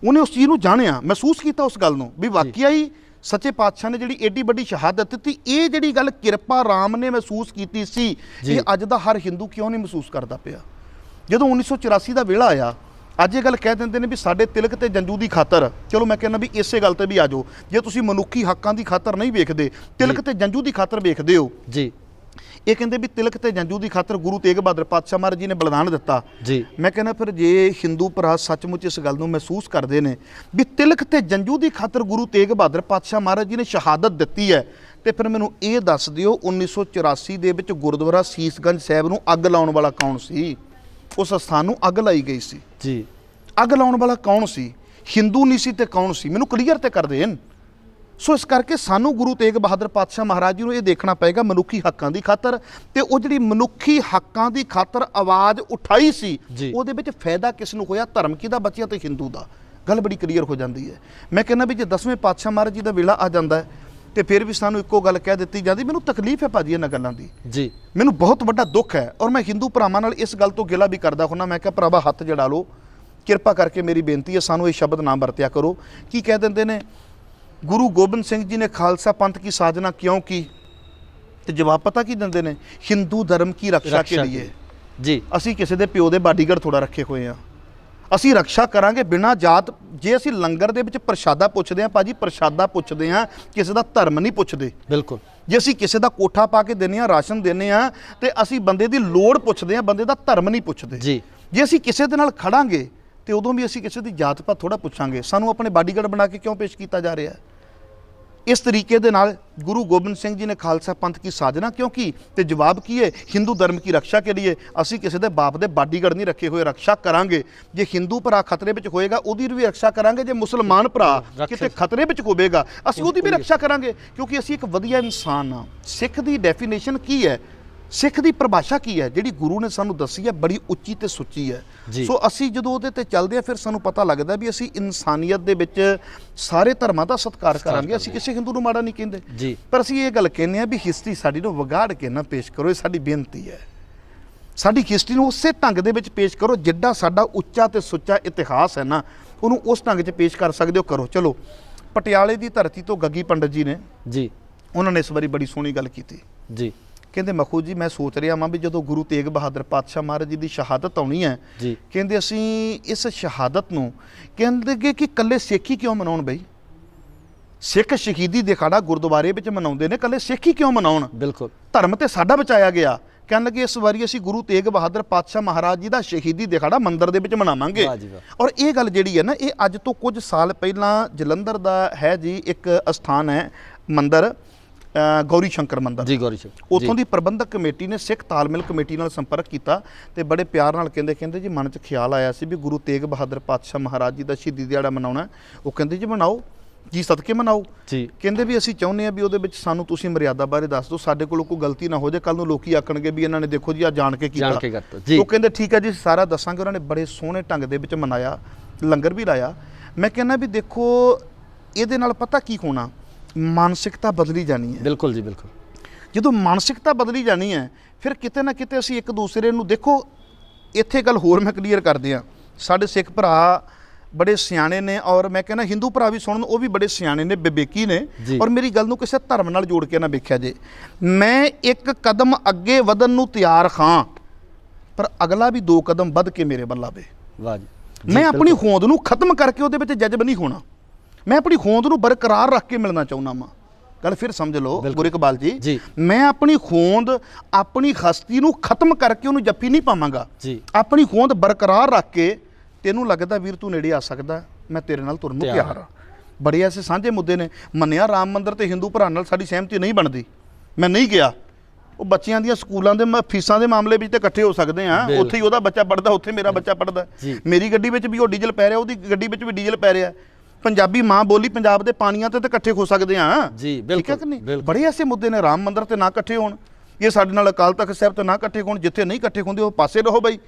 ਉਹਨੇ ਉਸ ਚੀਜ਼ ਨੂੰ ਜਾਣਿਆ ਮਹਿਸੂਸ ਕੀਤਾ ਉਸ ਗੱਲ ਨੂੰ ਵੀ ਵਾਕਿਆ ਹੀ ਸੱਚੇ ਪਾਤਸ਼ਾਹ ਨੇ ਜਿਹੜੀ ਏਡੀ ਵੱਡੀ ਸ਼ਹਾਦਤ ਦਿੱਤੀ ਇਹ ਜਿਹੜੀ ਗੱਲ ਕਿਰਪਾ ਰਾਮ ਨੇ ਮਹਿਸੂਸ ਕੀਤੀ ਸੀ। ਇਹ ਅੱਜ ਦਾ ਹਰ ਹਿੰਦੂ ਕਿਉਂ ਨਹੀਂ ਮਹਿਸੂਸ ਕਰਦਾ ਪਿਆ ਜਦੋਂ 1984 ਦਾ ਵੇਲਾ ਆਇਆ ਅੱਜ ਇਹ ਗੱਲ ਕਹਿ ਦਿੰਦੇ ਨੇ ਵੀ ਸਾਡੇ ਤਿਲਕ ਤੇ ਜੰਜੂ ਦੀ ਖਾਤਰ ਚਲੋ ਮੈਂ ਕਹਿੰਦਾ ਵੀ ਇਸੇ ਗੱਲ ਤੇ ਵੀ ਆਜੋ ਜੇ ਤੁਸੀਂ ਮਨੁੱਖੀ ਹੱਕਾਂ ਦੀ ਖਾਤਰ ਨਹੀਂ ਵੇਖਦੇ ਤਿਲਕ। ਤੇ ਜੰਜੂ ਦੀ ਖਾਤਰ ਵੇਖਦੇ ਹੋ ਜੀ ਇਹ ਕਹਿੰਦੇ ਵੀ ਤਿਲਕ ਤੇ ਜੰਜੂ ਦੀ ਖਾਤਰ ਗੁਰੂ ਤੇਗ ਬਹਾਦਰ ਪਾਤਸ਼ਾਹ ਮਹਾਰਾਜ ਜੀ ਨੇ ਬਲਿਦਾਨ ਦਿੱਤਾ। ਜੀ। ਮੈਂ ਕਹਿੰਦਾ ਫਿਰ ਜੇ ਹਿੰਦੂ ਭਰਾ ਸੱਚਮੁੱਚ ਇਸ ਗੱਲ ਨੂੰ ਮਹਿਸੂਸ ਕਰਦੇ ਨੇ ਵੀ ਤਿਲਕ ਤੇ ਜੰਜੂ ਦੀ ਖਾਤਰ ਗੁਰੂ ਤੇਗ ਬਹਾਦਰ ਪਾਤਸ਼ਾਹ ਮਹਾਰਾਜ ਜੀ ਨੇ ਸ਼ਹਾਦਤ ਦਿੱਤੀ ਹੈ ਤੇ ਫਿਰ ਮੈਨੂੰ ਇਹ ਦੱਸ ਦਿਓ 1984 ਦੇ ਵਿੱਚ ਗੁਰਦੁਆਰਾ ਸੀਸਗੰਜ ਸਾਹਿਬ ਨੂੰ ਅੱਗ ਲਾਉਣ ਵਾਲਾ ਕੌਣ ਸੀ? ਉਸ ਸਥਾਨ ਨੂੰ ਅੱਗ ਲਾਈ ਗਈ ਸੀ। ਜੀ। ਅੱਗ ਲਾਉਣ ਵਾਲਾ ਕੌਣ ਸੀ? ਹਿੰਦੂ ਨਹੀਂ ਸੀ ਤੇ ਕੌਣ ਸੀ? ਮੈਨੂੰ ਕਲੀਅਰ ਤੇ ਕਰ ਦੇਣ। ਸੋ ਇਸ ਕਰਕੇ ਸਾਨੂੰ ਗੁਰੂ ਤੇਗ ਬਹਾਦਰ ਪਾਤਸ਼ਾਹ ਮਹਾਰਾਜ ਜੀ ਨੂੰ ਇਹ ਦੇਖਣਾ ਪਏਗਾ ਮਨੁੱਖੀ ਹੱਕਾਂ ਦੀ ਖਾਤਰ ਤੇ ਉਹ ਜਿਹੜੀ ਮਨੁੱਖੀ ਹੱਕਾਂ ਦੀ ਖਾਤਰ ਆਵਾਜ਼ ਉਠਾਈ ਸੀ। ਉਹਦੇ ਵਿੱਚ ਫਾਇਦਾ ਕਿਸ ਨੂੰ ਹੋਇਆ? ਧਰਮ ਕਿਹਦਾ ਬਚਿਆ ਤੇ ਹਿੰਦੂ ਦਾ? ਗੱਲ ਬੜੀ ਕਲੀਅਰ ਹੋ ਜਾਂਦੀ ਹੈ। ਮੈਂ ਕਹਿੰਦਾ ਵੀ ਜੇ ਦਸਵੇਂ ਪਾਤਸ਼ਾਹ ਮਹਾਰਾਜ ਜੀ ਦਾ ਵੇਲਾ ਆ ਜਾਂਦਾ ਹੈ ਤੇ ਫਿਰ ਵੀ ਸਾਨੂੰ ਇੱਕੋ ਗੱਲ ਕਹਿ ਦਿੱਤੀ ਜਾਂਦੀ ਮੈਨੂੰ ਤਕਲੀਫ ਹੈ ਭਾਜੀ ਇਹਨਾਂ ਗੱਲਾਂ ਦੀ। ਜੀ। ਮੈਨੂੰ ਬਹੁਤ ਵੱਡਾ ਦੁੱਖ ਹੈ ਔਰ ਮੈਂ ਹਿੰਦੂ ਭਰਾਵਾਂ ਨਾਲ ਇਸ ਗੱਲ ਤੋਂ ਗਿਲਾ ਵੀ ਕਰਦਾ ਹੁੰਦਾ ਮੈਂ ਕਿਹਾ ਭਰਾਵਾ ਹੱਥ ਜੜਾ ਲਓ ਕਿਰਪਾ ਕਰਕੇ ਮੇਰੀ ਬੇਨਤੀ ਹੈ ਸਾਨੂੰ ਇਹ ਸ਼ਬਦ ਨਾ ਵਰਤਿਆ ਕਰੋ। ਕੀ ਕਹਿ ਦਿੰਦੇ ਨੇ? ਗੁਰੂ ਗੋਬਿੰਦ ਸਿੰਘ ਜੀ ਨੇ ਖਾਲਸਾ ਪੰਥ ਕੀ ਸਾਜਨਾ ਕਿਉਂ ਕੀ? ਤੇ ਜਵਾਬ ਪਤਾ ਕੀ ਦਿੰਦੇ ਨੇ? ਹਿੰਦੂ ਧਰਮ ਕੀ ਰੱਖਿਆ ਕੇ ਲਈ। ਜੀ। ਅਸੀਂ ਕਿਸੇ ਦੇ ਪਿਓ ਦੇ ਬਾਡੀਗਰ ਥੋੜਾ ਰੱਖੇ ਹੋਏ ਆ ਅਸੀਂ ਰੱਖਿਆ ਕਰਾਂਗੇ ਬਿਨਾਂ ਜਾਤ। ਜੇ ਅਸੀਂ ਲੰਗਰ ਦੇ ਵਿੱਚ ਪ੍ਰਸ਼ਾਦਾ ਪੁੱਛਦੇ ਆ ਭਾਜੀ ਪ੍ਰਸ਼ਾਦਾ ਪੁੱਛਦੇ ਆ ਕਿਸੇ ਦਾ ਧਰਮ ਨਹੀਂ ਪੁੱਛਦੇ। ਬਿਲਕੁਲ। ਜੇ ਅਸੀਂ ਕਿਸੇ ਦਾ ਕੋਠਾ ਪਾ ਕੇ ਦਿੰਨੇ ਆ ਰਾਸ਼ਨ ਦਿੰਨੇ ਆ ਤੇ ਅਸੀਂ ਬੰਦੇ ਦੀ ਲੋੜ ਪੁੱਛਦੇ ਆ ਬੰਦੇ ਦਾ ਧਰਮ ਨਹੀਂ ਪੁੱਛਦੇ। ਜੀ। ਜੇ ਅਸੀਂ ਕਿਸੇ ਦੇ ਨਾਲ ਖੜਾਂਗੇ ਤੇ ਉਦੋਂ ਵੀ ਅਸੀਂ ਕਿਸੇ ਦੀ ਜਾਤ ਪਾਤ ਥੋੜਾ ਪੁੱਛਾਂਗੇ। ਸਾਨੂੰ ਆਪਣੇ ਬਾਡੀਗਾਰਡ ਬਣਾ ਕੇ ਕਿਉਂ ਪੇਸ਼ ਕੀਤਾ ਜਾ ਰਿਹਾ ਹੈ? ਇਸ ਤਰੀਕੇ ਦੇ ਨਾਲ ਗੁਰੂ ਗੋਬਿੰਦ ਸਿੰਘ ਜੀ ਨੇ ਖਾਲਸਾ ਪੰਥ ਕੀ ਸਾਜਨਾ ਕਿਉਂ ਕੀ ਤੇ ਜਵਾਬ ਕੀ ਹੈ? ਹਿੰਦੂ ਧਰਮ ਕੀ ਰੱਖਿਆ ਕੇ ਲਈ ਅਸੀਂ ਕਿਸੇ ਦੇ ਬਾਪ ਦੇ ਬਾਡੀਗਾਰਡ ਨਹੀਂ ਰੱਖੇ ਹੋਏ ਰੱਖਿਆ ਕਰਾਂਗੇ। ਜੇ ਹਿੰਦੂ ਭਰਾ ਖਤਰੇ ਵਿੱਚ ਹੋਏਗਾ ਉਹਦੀ ਵੀ ਰੱਖਿਆ ਕਰਾਂਗੇ। ਜੇ ਮੁਸਲਮਾਨ ਭਰਾ ਕਿਤੇ ਖਤਰੇ ਵਿੱਚ ਹੋਵੇਗਾ ਅਸੀਂ ਉਹਦੀ ਵੀ ਰੱਖਿਆ ਕਰਾਂਗੇ। ਕਿਉਂਕਿ ਅਸੀਂ ਇੱਕ ਵਧੀਆ ਇਨਸਾਨ ਆ ਸਿੱਖ ਦੀ ਡੈਫੀਨੇਸ਼ਨ ਕੀ ਹੈ? ਸਿੱਖ ਦੀ ਪਰਿਭਾਸ਼ਾ ਕੀ ਹੈ? ਜਿਹੜੀ ਗੁਰੂ ਨੇ ਸਾਨੂੰ ਦੱਸੀ ਹੈ ਬੜੀ ਉੱਚੀ ਤੇ ਸੁੱਚੀ ਹੈ। ਸੋ ਅਸੀਂ ਜਦੋਂ ਉਹਦੇ ਤੇ ਚੱਲਦੇ ਆ ਫਿਰ ਸਾਨੂੰ ਪਤਾ ਲੱਗਦਾ ਵੀ ਅਸੀਂ ਇਨਸਾਨੀਅਤ ਦੇ ਵਿੱਚ ਸਾਰੇ ਧਰਮਾਂ ਦਾ ਸਤਿਕਾਰ ਕਰਾਂਗੇ। ਅਸੀਂ ਕਿਸੇ ਹਿੰਦੂ ਨੂੰ ਮਾੜਾ ਨਹੀਂ ਕਹਿੰਦੇ। ਪਰ ਅਸੀਂ ਇਹ ਗੱਲ ਕਹਿੰਦੇ ਆ ਵੀ ਹਿਸਟਰੀ ਸਾਡੀ ਨੂੰ ਵਿਗਾੜ ਕੇ ਨਾ ਪੇਸ਼ ਕਰੋ ਇਹ ਸਾਡੀ ਬੇਨਤੀ ਹੈ। ਸਾਡੀ ਹਿਸਟਰੀ ਨੂੰ ਉਸੇ ਢੰਗ ਦੇ ਵਿੱਚ ਪੇਸ਼ ਕਰੋ ਜਿੱਡਾ ਸਾਡਾ ਉੱਚਾ ਤੇ ਸੁੱਚਾ ਇਤਿਹਾਸ ਹੈ ਨਾ ਉਹਨੂੰ ਉਸ ਢੰਗ 'ਚ ਪੇਸ਼ ਕਰ ਸਕਦੇ ਹੋ ਕਰੋ। ਚਲੋ ਪਟਿਆਲੇ ਦੀ ਧਰਤੀ ਤੋਂ ਗੱਗੀ ਪੰਡਤ ਜੀ ਨੇ ਜੀ। ਉਹਨਾਂ ਨੇ ਇਸ ਵਾਰੀ ਬੜੀ ਸੋਹਣੀ ਗੱਲ ਕੀਤੀ। ਜੀ। ਕਹਿੰਦੇ ਮਖੂ ਜੀ ਮੈਂ ਸੋਚ ਰਿਹਾ ਵਾਂ ਵੀ ਜਦੋਂ ਗੁਰੂ ਤੇਗ ਬਹਾਦਰ ਪਾਤਸ਼ਾਹ ਮਹਾਰਾਜ ਜੀ ਦੀ ਸ਼ਹਾਦਤ ਆਉਣੀ ਹੈ ਜੀ। ਕਹਿੰਦੇ ਅਸੀਂ ਇਸ ਸ਼ਹਾਦਤ ਨੂੰ ਕਹਿੰਦੇ ਕਿ ਕਿ ਕੱਲੇ ਸਿੱਖ ਹੀ ਕਿਉਂ ਮਨਾਉਣ ਬਈ? ਸਿੱਖ ਸ਼ਹੀਦੀ ਦਿਖਾੜਾ ਗੁਰਦੁਆਰੇ ਵਿੱਚ ਮਨਾਉਂਦੇ ਨੇ ਕੱਲੇ ਸਿੱਖ ਹੀ ਕਿਉਂ ਮਨਾਉਣ? ਬਿਲਕੁਲ। ਧਰਮ ਤੇ ਸਾਡਾ ਬਚਾਇਆ ਗਿਆ। ਕਹਿਣ ਲੱਗੇ ਇਸ ਵਾਰੀ ਅਸੀਂ ਗੁਰੂ ਤੇਗ ਬਹਾਦਰ ਪਾਤਸ਼ਾਹ ਮਹਾਰਾਜ ਜੀ ਦਾ ਸ਼ਹੀਦੀ ਦਿਖਾੜਾ ਮੰਦਿਰ ਦੇ ਵਿੱਚ ਮਨਾਵਾਂਗੇ। ਔਰ ਇਹ ਗੱਲ ਜਿਹੜੀ ਹੈ ਨਾ ਇਹ ਅੱਜ ਤੋਂ ਕੁਝ ਸਾਲ ਪਹਿਲਾਂ ਜਲੰਧਰ ਦਾ ਹੈ ਜੀ ਇੱਕ ਅਸਥਾਨ ਹੈ ਮੰਦਿਰ। ਗੌਰੀ ਸ਼ੰਕਰ ਮੰਦਿਰ। ਜੀ ਗੌਰੀ ਸ਼ੰਕਰ। ਉੱਥੋਂ ਦੀ ਪ੍ਰਬੰਧਕ ਕਮੇਟੀ ਨੇ ਸਿੱਖ ਤਾਲਮੇਲ ਕਮੇਟੀ ਨਾਲ ਸੰਪਰਕ ਕੀਤਾ ਤੇ ਬੜੇ ਪਿਆਰ ਨਾਲ ਕਹਿੰਦੇ ਕਹਿੰਦੇ ਜੀ ਮਨ 'ਚ ਖਿਆਲ ਆਇਆ ਸੀ ਵੀ ਗੁਰੂ ਤੇਗ ਬਹਾਦਰ ਪਾਤਸ਼ਾਹ ਮਹਾਰਾਜ ਜੀ ਦਾ ਸ਼ਹੀਦੀ ਦਿਹਾੜਾ ਮਨਾਉਣਾ। ਉਹ ਕਹਿੰਦੇ ਜੀ ਮਨਾਓ ਜੀ ਸਦਕੇ ਮਨਾਓ। ਜੀ। ਕਹਿੰਦੇ ਵੀ ਅਸੀਂ ਚਾਹੁੰਦੇ ਆ ਵੀ ਉਹਦੇ ਵਿੱਚ ਸਾਨੂੰ ਤੁਸੀਂ ਮਰਿਆਦਾ ਬਾਰੇ ਦੱਸ ਦਿਓ ਸਾਡੇ ਕੋਲੋਂ ਕੋਈ ਗਲਤੀ ਨਾ ਹੋ ਜਾਏ ਕੱਲ ਨੂੰ ਲੋਕੀ ਆਖਣਗੇ ਵੀ ਇਹਨਾਂ ਨੇ ਦੇਖੋ ਜੀ ਆ ਜਾਣ ਕੇ ਕੀਤਾ। ਜਾਣ ਕੇ ਕਰਤਾ ਜੀ। ਉਹ ਕਹਿੰਦੇ ਠੀਕ ਹੈ ਜੀ ਸਾਰਾ ਦੱਸਾਂਗੇ ਉਹਨਾਂ ਨੇ ਬੜੇ ਸੋਹਣੇ ਢੰਗ ਦੇ ਵਿੱਚ ਮਨਾਇਆ ਲੰਗਰ ਵੀ ਲਾਇਆ। ਮੈਂ ਕਹਿੰਦਾ ਵੀ ਦੇਖੋ ਇਹਦੇ ਨਾਲ ਪਤਾ ਕੀ ਹੋਣਾ? ਮਾਨਸਿਕਤਾ ਬਦਲੀ ਜਾਣੀ ਹੈ। ਬਿਲਕੁਲ ਜੀ ਬਿਲਕੁਲ। ਜਦੋਂ ਮਾਨਸਿਕਤਾ ਬਦਲੀ ਜਾਣੀ ਹੈ ਫਿਰ ਕਿਤੇ ਨਾ ਕਿਤੇ ਅਸੀਂ ਇੱਕ ਦੂਸਰੇ ਨੂੰ ਦੇਖੋ ਇੱਥੇ ਗੱਲ ਹੋਰ ਮੈਂ ਕਲੀਅਰ ਕਰਦੇ ਆ ਸਾਡੇ ਸਿੱਖ ਭਰਾ ਬੜੇ ਸਿਆਣੇ ਨੇ ਔਰ ਮੈਂ ਕਹਿੰਦਾ ਹਿੰਦੂ ਭਰਾ ਵੀ ਸੁਣਨ ਉਹ ਵੀ ਬੜੇ ਸਿਆਣੇ ਨੇ ਵਿਵੇਕੀ ਨੇ। ਔਰ ਮੇਰੀ ਗੱਲ ਨੂੰ ਕਿਸੇ ਧਰਮ ਨਾਲ ਜੋੜ ਕੇ ਨਾ ਵੇਖਿਆ ਜੇ। ਮੈਂ ਇੱਕ ਕਦਮ ਅੱਗੇ ਵਧਣ ਨੂੰ ਤਿਆਰ ਹਾਂ ਪਰ ਅਗਲਾ ਵੀ ਦੋ ਕਦਮ ਵੱਧ ਕੇ ਮੇਰੇ ਵੱਲ ਆਵੇ। ਵਾਹ ਜੀ। ਮੈਂ ਆਪਣੀ ਹੋਂਦ ਨੂੰ ਖਤਮ ਕਰਕੇ ਉਹਦੇ ਵਿੱਚ ਜਜ਼ਬ ਨਹੀਂ ਹੋਣਾ। ਮੈਂ ਆਪਣੀ ਹੋਂਦ ਨੂੰ ਬਰਕਰਾਰ ਰੱਖ ਕੇ ਮਿਲਣਾ ਚਾਹੁੰਦਾ ਮਾਂ ਗੱਲ ਫਿਰ ਸਮਝ ਲਓ। ਗੁਰੂ ਇਕਬਾਲ ਜੀ। ਮੈਂ ਆਪਣੀ ਹੋਂਦ ਆਪਣੀ ਹਸਤੀ ਨੂੰ ਖਤਮ ਕਰਕੇ ਉਹਨੂੰ ਜੱਫੀ ਨਹੀਂ ਪਾਵਾਂਗਾ। ਆਪਣੀ ਹੋਂਦ ਬਰਕਰਾਰ ਰੱਖ ਕੇ ਤੈਨੂੰ ਲੱਗਦਾ ਵੀਰ ਤੂੰ ਨੇੜੇ ਆ ਸਕਦਾ ਮੈਂ ਤੇਰੇ ਨਾਲ ਤੁਰਨ ਨੂੰ ਤਿਆਰ ਹਾਂ ਬੜੇ ਐਸੇ ਸਾਂਝੇ ਮੁੱਦੇ ਨੇ। ਮੰਨਿਆ ਰਾਮ ਮੰਦਿਰ ਤੇ ਹਿੰਦੂ ਭਰਾ ਨਾਲ ਸਾਡੀ ਸਹਿਮਤੀ ਨਹੀਂ ਬਣਦੀ। ਮੈਂ ਨਹੀਂ ਗਿਆ। ਉਹ ਬੱਚਿਆਂ ਦੀਆਂ ਸਕੂਲਾਂ ਦੇ ਮ- ਫੀਸਾਂ ਦੇ ਮਾਮਲੇ ਵਿੱਚ ਤੇ ਇਕੱਠੇ ਹੋ ਸਕਦੇ ਆ। ਉੱਥੇ ਹੀ ਉਹਦਾ ਬੱਚਾ ਪੜਦਾ ਉੱਥੇ ਮੇਰਾ ਬੱਚਾ ਪੜਦਾ। ਮੇਰੀ ਗੱਡੀ ਵਿੱਚ ਵੀ ਉਹ ਡੀਜ਼ਲ ਪੈ ਰਿਹਾ ਉਹਦੀ ਗੱਡੀ ਵਿੱਚ ਵੀ ਡੀਜ਼ਲ ਪੈ ਰਿਹਾ। ਪੰਜਾਬੀ ਮਾਂ ਬੋਲੀ ਪੰਜਾਬ ਦੇ ਪਾਣੀਆਂ ਤੇ ਤਾਂ ਇਕੱਠੇ ਹੋ ਸਕਦੇ ਆ। ਜੀ, ਠੀਕ ਹੈ ਬਿਲਕੁਲ, ਕਿ ਨਹੀਂ? ਬਿਲਕੁਲ। ਬੜੇ ਐਸੇ ਮੁੱਦੇ ਨੇ ਰਾਮ ਮੰਦਿਰ ਤੇ ਨਾ ਇਕੱਠੇ ਹੋਣ। ਇਹ ਸਾਡੇ ਨਾਲ ਅਕਾਲ ਤਖਤ ਸਾਹਿਬ ਤੇ ਨਾ ਇਕੱਠੇ ਹੋਣ ਜਿੱਥੇ ਨਹੀਂ ਇਕੱਠੇ ਹੁੰਦੇ ਉਹ ਪਾਸੇ ਰਹੋ ਬਈ।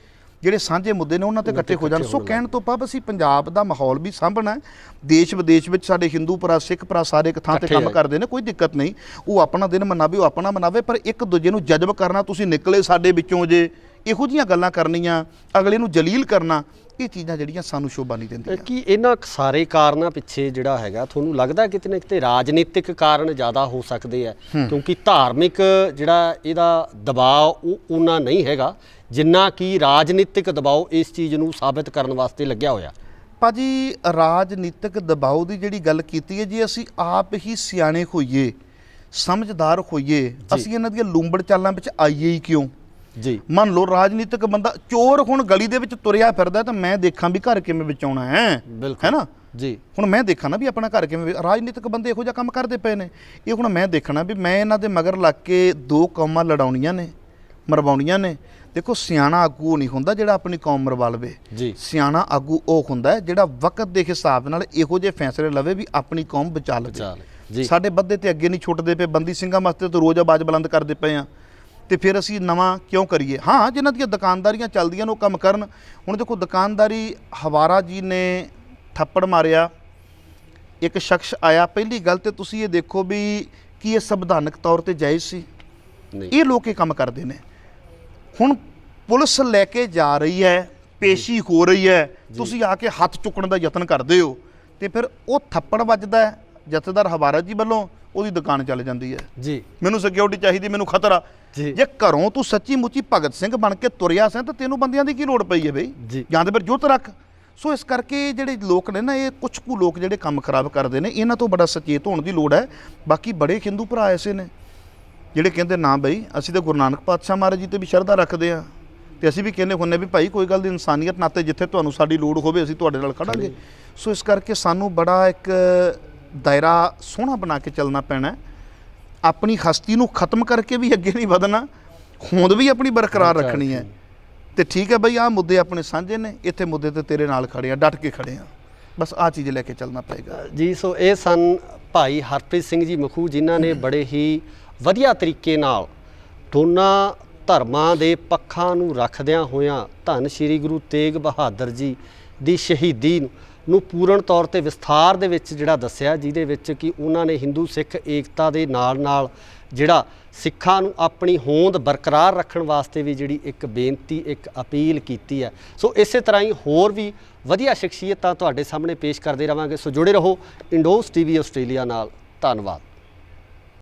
ਜਿਹੜੇ ਸਾਂਝੇ ਮੁੱਦੇ ਨੇ ਉਹਨਾਂ ਤੇ ਇਕੱਠੇ ਹੋ ਜਾਣ। ਸੋ ਹੋਣ ਕਹਿਣ ਤੋਂ ਭਾਵ ਅਸੀਂ ਪੰਜਾਬ ਦਾ ਮਾਹੌਲ ਵੀ ਸਾਂਭਣਾ ਹੈ। ਦੇਸ਼ ਵਿਦੇਸ਼ ਵਿੱਚ ਸਾਡੇ ਹਿੰਦੂ ਭਰਾ ਸਿੱਖ ਭਰਾ ਸਾਰੇ ਇੱਕ ਥਾਂ ਤੇ ਇਕੱਠੇ ਕੰਮ। ਕਰਦੇ ਨੇ ਕੋਈ ਦਿੱਕਤ ਨਹੀਂ। ਉਹ ਆਪਣਾ ਦਿਨ ਮਨਾਵੇ ਉਹ ਆਪਣਾ ਮਨਾਵੇ ਪਰ ਇੱਕ ਦੂਜੇ ਨੂੰ ਜਜ਼ਬ ਕਰਨਾ ਤੁਸੀਂ ਨਿਕਲੇ ਸਾਡੇ ਵਿੱਚੋਂ ਜੇ ਇਹੋ ਜੀਆਂ ਗੱਲਾਂ ਕਰਨੀਆਂ ਅਗਲੇ ਨੂੰ ਜਲੀਲ ਕਰਨਾ ਇਹ ਚੀਜ਼ਾਂ ਜਿਹੜੀਆਂ ਸਾਨੂੰ ਸ਼ੋਭਾ ਨਹੀਂ ਦਿੰਦੀਆਂ। ਕੀ ਇਹਨਾਂ ਸਾਰੇ ਕਾਰਨਾਂ ਪਿੱਛੇ ਜਿਹੜਾ ਹੈਗਾ ਤੁਹਾਨੂੰ ਲੱਗਦਾ ਕਿਤੇ ਨਾ ਕਿਤੇ ਰਾਜਨੀਤਿਕ ਕਾਰਨ ਜ਼ਿਆਦਾ ਹੋ ਸਕਦੇ ਆ? ਕਿਉਂਕਿ ਧਾਰਮਿਕ ਜਿਹੜਾ ਇਹਦਾ ਦਬਾਅ ਉਹ ਉਹਨਾਂ ਨਹੀਂ ਹੈਗਾ ਜਿੰਨਾ ਕਿ ਰਾਜਨੀਤਿਕ ਦਬਾਅ ਇਸ ਚੀਜ਼ ਨੂੰ ਸਾਬਿਤ ਕਰਨ ਵਾਸਤੇ ਲੱਗਿਆ ਹੋਇਆ। ਭਾਜੀ ਰਾਜਨੀਤਿਕ ਦਬਾਅ ਦੀ ਜਿਹੜੀ ਗੱਲ ਕੀਤੀ ਹੈ ਜੇ ਅਸੀਂ ਆਪ ਹੀ ਸਿਆਣੇ ਹੋਈਏ ਸਮਝਦਾਰ ਹੋਈਏ ਅਸੀਂ ਇਹਨਾਂ ਦੀਆਂ ਲੂੰਬੜ ਚਾਲਾਂ ਵਿੱਚ ਆਈਏ ਹੀ ਕਿਉਂ? ਜੀ। ਮੰਨ ਲਓ ਰਾਜਨੀਤਿਕ ਬੰਦਾ ਚੋਰ ਹੁਣ ਗਲੀ ਦੇ ਵਿੱਚ ਤੁਰਿਆ ਫਿਰਦਾ ਤਾਂ ਮੈਂ ਦੇਖਾਂ ਵੀ ਘਰ ਕਿਵੇਂ ਬਚਾਉਣਾ ਹੈ। ਬਿਲਕੁਲ। ਹੈ ਨਾ? ਜੀ। ਹੁਣ ਮੈਂ ਦੇਖਾਂ ਨਾ ਵੀ ਆਪਣਾ ਘਰ ਕਿਵੇਂ ਰਾਜਨੀਤਿਕ ਬੰਦੇ ਇਹੋ ਜਿਹਾ ਕੰਮ ਕਰਦੇ ਪਏ ਨੇ। ਇਹ ਹੁਣ ਮੈਂ ਦੇਖਣਾ ਵੀ ਮੈਂ ਇਹਨਾਂ ਦੇ ਮਗਰ ਲੱਗ ਕੇ ਦੋ ਕੌਮਾਂ ਲੜਾਉਣੀਆਂ ਨੇ ਮਰਵਾਉਣੀਆਂ ਨੇ। ਦੇਖੋ ਸਿਆਣਾ ਆਗੂ ਨਹੀਂ ਹੁੰਦਾ ਜਿਹੜਾ ਆਪਣੀ ਕੌਮ ਮਰਵਾ ਲਵੇ ਜੀ। ਸਿਆਣਾ ਆਗੂ ਉਹ ਹੁੰਦਾ ਹੈ ਜਿਹੜਾ ਵਕਤ ਦੇ ਹਿਸਾਬ ਨਾਲ ਇਹੋ ਜਿਹੇ ਫੈਸਲੇ ਲਵੇ ਵੀ ਆਪਣੀ ਕੌਮ ਬਚਾ ਲਵੇ। ਸਾਡੇ ਬੱਦੇ ਤੇ ਅੱਗੇ ਨਹੀਂ ਛੁੱਟਦੇ ਪਏ। ਬੰਦੀ ਸਿੰਘਾਂ ਵਾਸਤੇ ਤਾਂ ਰੋਜ਼ ਆਵਾਜ਼ ਬੁਲੰਦ ਕਰਦੇ ਪਏ ਆ। ਤੇ ਫਿਰ ਅਸੀਂ ਨਵਾਂ ਕਿਉਂ ਕਰੀਏ? ਹਾਂ ਜਿਨ੍ਹਾਂ ਦੀਆਂ ਦੁਕਾਨਦਾਰੀਆਂ ਚੱਲਦੀਆਂ ਨੇ ਉਹ ਕੰਮ ਕਰਨ। ਹੁਣ ਦੇਖੋ ਦੁਕਾਨਦਾਰੀ ਹਵਾਰਾ ਜੀ ਨੇ ਥੱਪੜ ਮਾਰਿਆ। ਇੱਕ ਸ਼ਖਸ ਆਇਆ। ਪਹਿਲੀ ਗੱਲ ਤੇ ਤੁਸੀਂ ਇਹ ਦੇਖੋ ਵੀ ਕੀ ਇਹ ਸੰਵਿਧਾਨਕ ਤੌਰ ਤੇ ਜਾਇਜ਼ ਸੀ। ਨਹੀਂ। ਇਹ ਲੋਕ ਇਹ ਕੰਮ ਕਰਦੇ ਨੇ। ਹੁਣ ਪੁਲਿਸ ਲੈ ਕੇ ਜਾ ਰਹੀ ਹੈ ਪੇਸ਼ੀ ਹੋ ਰਹੀ ਹੈ ਤੁਸੀਂ ਆ ਕੇ ਹੱਥ ਚੁੱਕਣ ਦਾ ਯਤਨ ਕਰਦੇ ਹੋ। ਤੇ ਫਿਰ ਉਹ ਥੱਪੜ ਵੱਜਦਾ ਹੈ ਜਥੇਦਾਰ ਹਵਾਰਾ ਜੀ ਵੱਲੋਂ ਉਹਦੀ ਦੁਕਾਨ ਚੱਲ ਜਾਂਦੀ ਹੈ। ਜੀ। ਮੈਨੂੰ ਸਿਕਿਉਰਿਟੀ ਚਾਹੀਦੀ ਮੈਨੂੰ ਖਤਰਾ। ਜੀ। ਜੇ ਘਰੋਂ ਤੂੰ ਸੱਚੀ ਮੁੱਚੀ ਭਗਤ ਸਿੰਘ ਬਣ ਕੇ ਤੁਰਿਆ ਸੈਂ ਤਾਂ ਤੈਨੂੰ ਬੰਦਿਆਂ ਦੀ ਕੀ ਲੋੜ ਪਈ ਹੈ ਬਈ ਜੀ। ਜਾਂ ਤੇ ਫਿਰ ਜੁੱਤ ਰੱਖ ਸੋ ਇਸ ਕਰਕੇ ਜਿਹੜੇ ਲੋਕ ਨੇ ਨਾ ਇਹ ਕੁਝ ਕੁ ਲੋਕ ਜਿਹੜੇ ਕੰਮ ਖਰਾਬ ਕਰਦੇ ਨੇ ਇਹਨਾਂ ਤੋਂ ਬੜਾ ਸੁਚੇਤ ਹੋਣ ਦੀ ਲੋੜ ਹੈ ਬਾਕੀ ਬੜੇ ਹਿੰਦੂ ਭਰਾ ਐਸੇ ਨੇ ਜਿਹੜੇ ਕਹਿੰਦੇ ਨਾ ਬਈ ਅਸੀਂ ਤਾਂ ਗੁਰੂ ਨਾਨਕ ਪਾਤਸ਼ਾਹ ਮਹਾਰਾਜ ਜੀ ਤੇ ਵੀ ਸ਼ਰਧਾ ਰੱਖਦੇ ਆ ਤੇ ਅਸੀਂ ਵੀ ਕਹਿੰਦੇ ਹੁੰਨੇ ਵੀ ਭਾਈ ਕੋਈ ਗੱਲ ਦੀ ਇਨਸਾਨੀਅਤ ਨਾਤੇ ਜਿੱਥੇ ਤੁਹਾਨੂੰ ਸਾਡੀ ਲੋੜ ਹੋਵੇ ਅਸੀਂ ਤੁਹਾਡੇ ਨਾਲ ਖੜਾਂਗੇ ਸੋ ਇਸ ਕਰਕੇ ਸਾਨੂੰ ਬੜਾ ਇੱਕ ਦਾਇਰਾ ਸੋਹਣਾ ਬਣਾ ਕੇ ਚੱਲਣਾ ਪੈਣਾ ਹੈ। ਆਪਣੀ ਹਸਤੀ ਨੂੰ ਖਤਮ ਕਰਕੇ ਵੀ ਅੱਗੇ ਨਹੀਂ ਵਧਣਾ ਹੋਂਦ ਵੀ ਆਪਣੀ ਬਰਕਰਾਰ ਰੱਖਣੀ ਹੈ। ਤੇ ਠੀਕ ਹੈ ਬਈ ਆਹ ਮੁੱਦੇ ਆਪਣੇ ਸਾਂਝੇ ਨੇ ਇੱਥੇ ਮੁੱਦੇ ਤੇ ਤੇਰੇ ਨਾਲ ਖੜੇ ਆ ਡਟ ਕੇ ਖੜੇ ਆ। ਬਸ ਆਹ ਚੀਜ਼ ਲੈ ਕੇ ਚੱਲਣਾ ਪਏਗਾ। ਜੀ ਸੋ ਇਹ ਸਨ ਭਾਈ ਹਰਪ੍ਰੀਤ ਸਿੰਘ ਜੀ ਮਖੂ ਜਿਨ੍ਹਾਂ ਨੇ ਬੜੇ ਹੀ ਵਧੀਆ ਤਰੀਕੇ ਨਾਲ ਦੋਨਾਂ ਧਰਮਾਂ ਦੇ ਪੱਖਾਂ ਨੂੰ ਰੱਖਦਿਆਂ ਹੋਇਆਂ ਧੰਨ ਸ਼੍ਰੀ ਗੁਰੂ ਤੇਗ ਬਹਾਦਰ ਜੀ ਦੀ ਸ਼ਹੀਦੀ ਨੂੰ ਨੂੰ ਪੂਰਨ ਤੌਰ ਤੇ ਵਿਸਥਾਰ ਦੇ ਵਿੱਚ ਜਿਹੜਾ ਦੱਸਿਆ, ਜਿਹਦੇ ਵਿੱਚ ਕਿ ਉਹਨਾਂ ਨੇ ਹਿੰਦੂ ਸਿੱਖ ਏਕਤਾ ਦੇ ਨਾਲ ਨਾਲ ਜਿਹੜਾ ਸਿੱਖਾਂ ਨੂੰ ਆਪਣੀ ਹੋਂਦ ਬਰਕਰਾਰ ਰੱਖਣ ਵਾਸਤੇ ਵੀ ਜਿਹੜੀ ਇੱਕ ਬੇਨਤੀ, ਇੱਕ ਅਪੀਲ ਕੀਤੀ ਹੈ। ਸੋ ਇਸੇ ਤਰ੍ਹਾਂ ਹੀ ਹੋਰ ਵੀ ਵਧੀਆ ਸ਼ਖਸੀਅਤਾਂ ਤੁਹਾਡੇ ਸਾਹਮਣੇ ਪੇਸ਼ ਕਰਦੇ ਰਵਾਂਗੇ। ਸੋ ਜੁੜੇ ਰਹੋ, ਇੰਡੋਸ ਟੀਵੀ ਆਸਟ੍ਰੇਲੀਆ ਨਾਲ। ਧੰਨਵਾਦ।